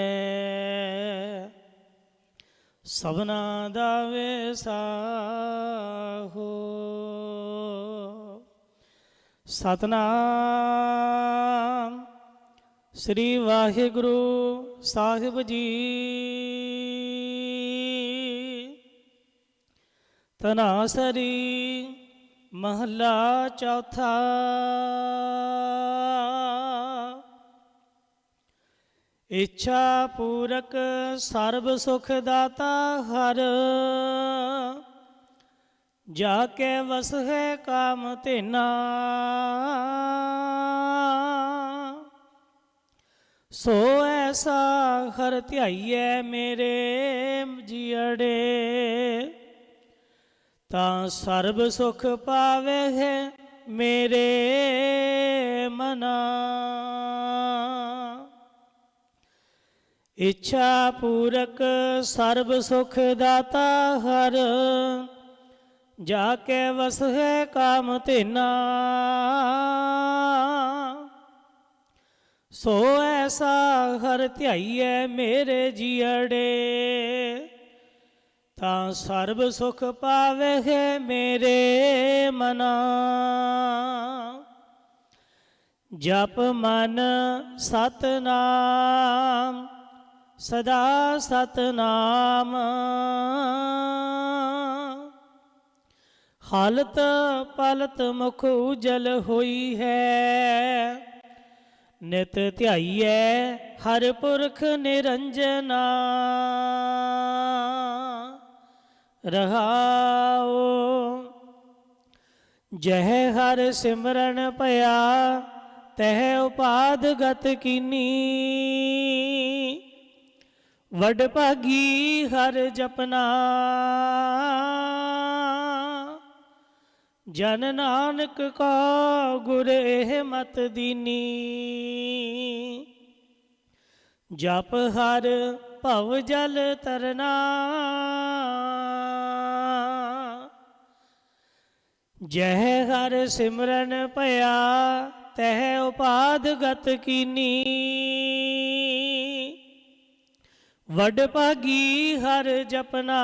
ਸਭਨਾ ਦਾ ਵੇਸਾਹੋ। ਸਤਨਾਮ ਸ੍ਰੀ ਵਾਹਿਗੁਰੂ। ਸਾਹਿਬ ਜੀ। ਤਨਾਸਰੀ ਮਹੱਲਾ ਚੌਥਾ। ਇੱਛਾ ਪੂਰਕ ਸਰਬ ਸੁਖ ਦਾਤਾ ਹਰ। ਜਾ ਕੇ ਵਸ ਹੈ ਕਾਮ ਤੇਨਾ ਸੋ ਐਸਾ ਹਰ ਧਿਆਈਐ ਮੇਰੇ ਜੀੜੇ ਤਾਂ ਸਰਬ ਸੁਖ ਪਾਵੇ ਹੈ ਮੇਰੇ ਮਨਾ। ਇੱਛਾ ਪੂਰਕ ਸਰਬ ਸੁਖ ਦਾਤਾ ਹਰ, ਜਾ ਕੇ ਵਸ ਹੈ ਕਾਮ ਤੇਨਾ ਸੋ ਐਸਾ ਹਰ ਧਿਆਈਐ ਮੇਰੇ ਜੀੜੇ ਤਾਂ ਸਰਬ ਸੁਖ ਪਾਵੇ ਮੇਰੇ ਮਨਾ। ਜਪ ਮਨ ਸਤਨਾਮ, ਸਦਾ ਸਤਨਾਮ। ਹਾਲਤ ਪਲਤ ਮੁਖ ਉਜਲ ਹੋਈ ਹੈ। ਨਿਤ ਧਿਆਈਐ, ਹਰ ਪੁਰਖ ਨਿਰੰਜਨਾ। ਰਹਾਓ ਜਹ ਹਰ ਸਿਮਰਨ ਭਇਆ ਤਹ ਉਪਾਦ ਗਤ ਕੀਨੀ। ਵਡ ਭਾਗੀ ਹਰ ਜਪਨਾ। ਜਨ ਨਾਨਕ ਕਾ ਗੁਰ ਇਹ ਮਤ ਦੀਨੀ। ਜਪ ਹਰ ਭਵ ਜਲ ਤਰਨਾ। ਜਹ ਹਰ ਸਿਮਰਨ ਭਇਆ, ਤਹ ਉਪਾਦ ਗਤ ਕੀਨੀ। ਵਡ ਭਾਗੀ ਹਰ ਜਪਨਾ।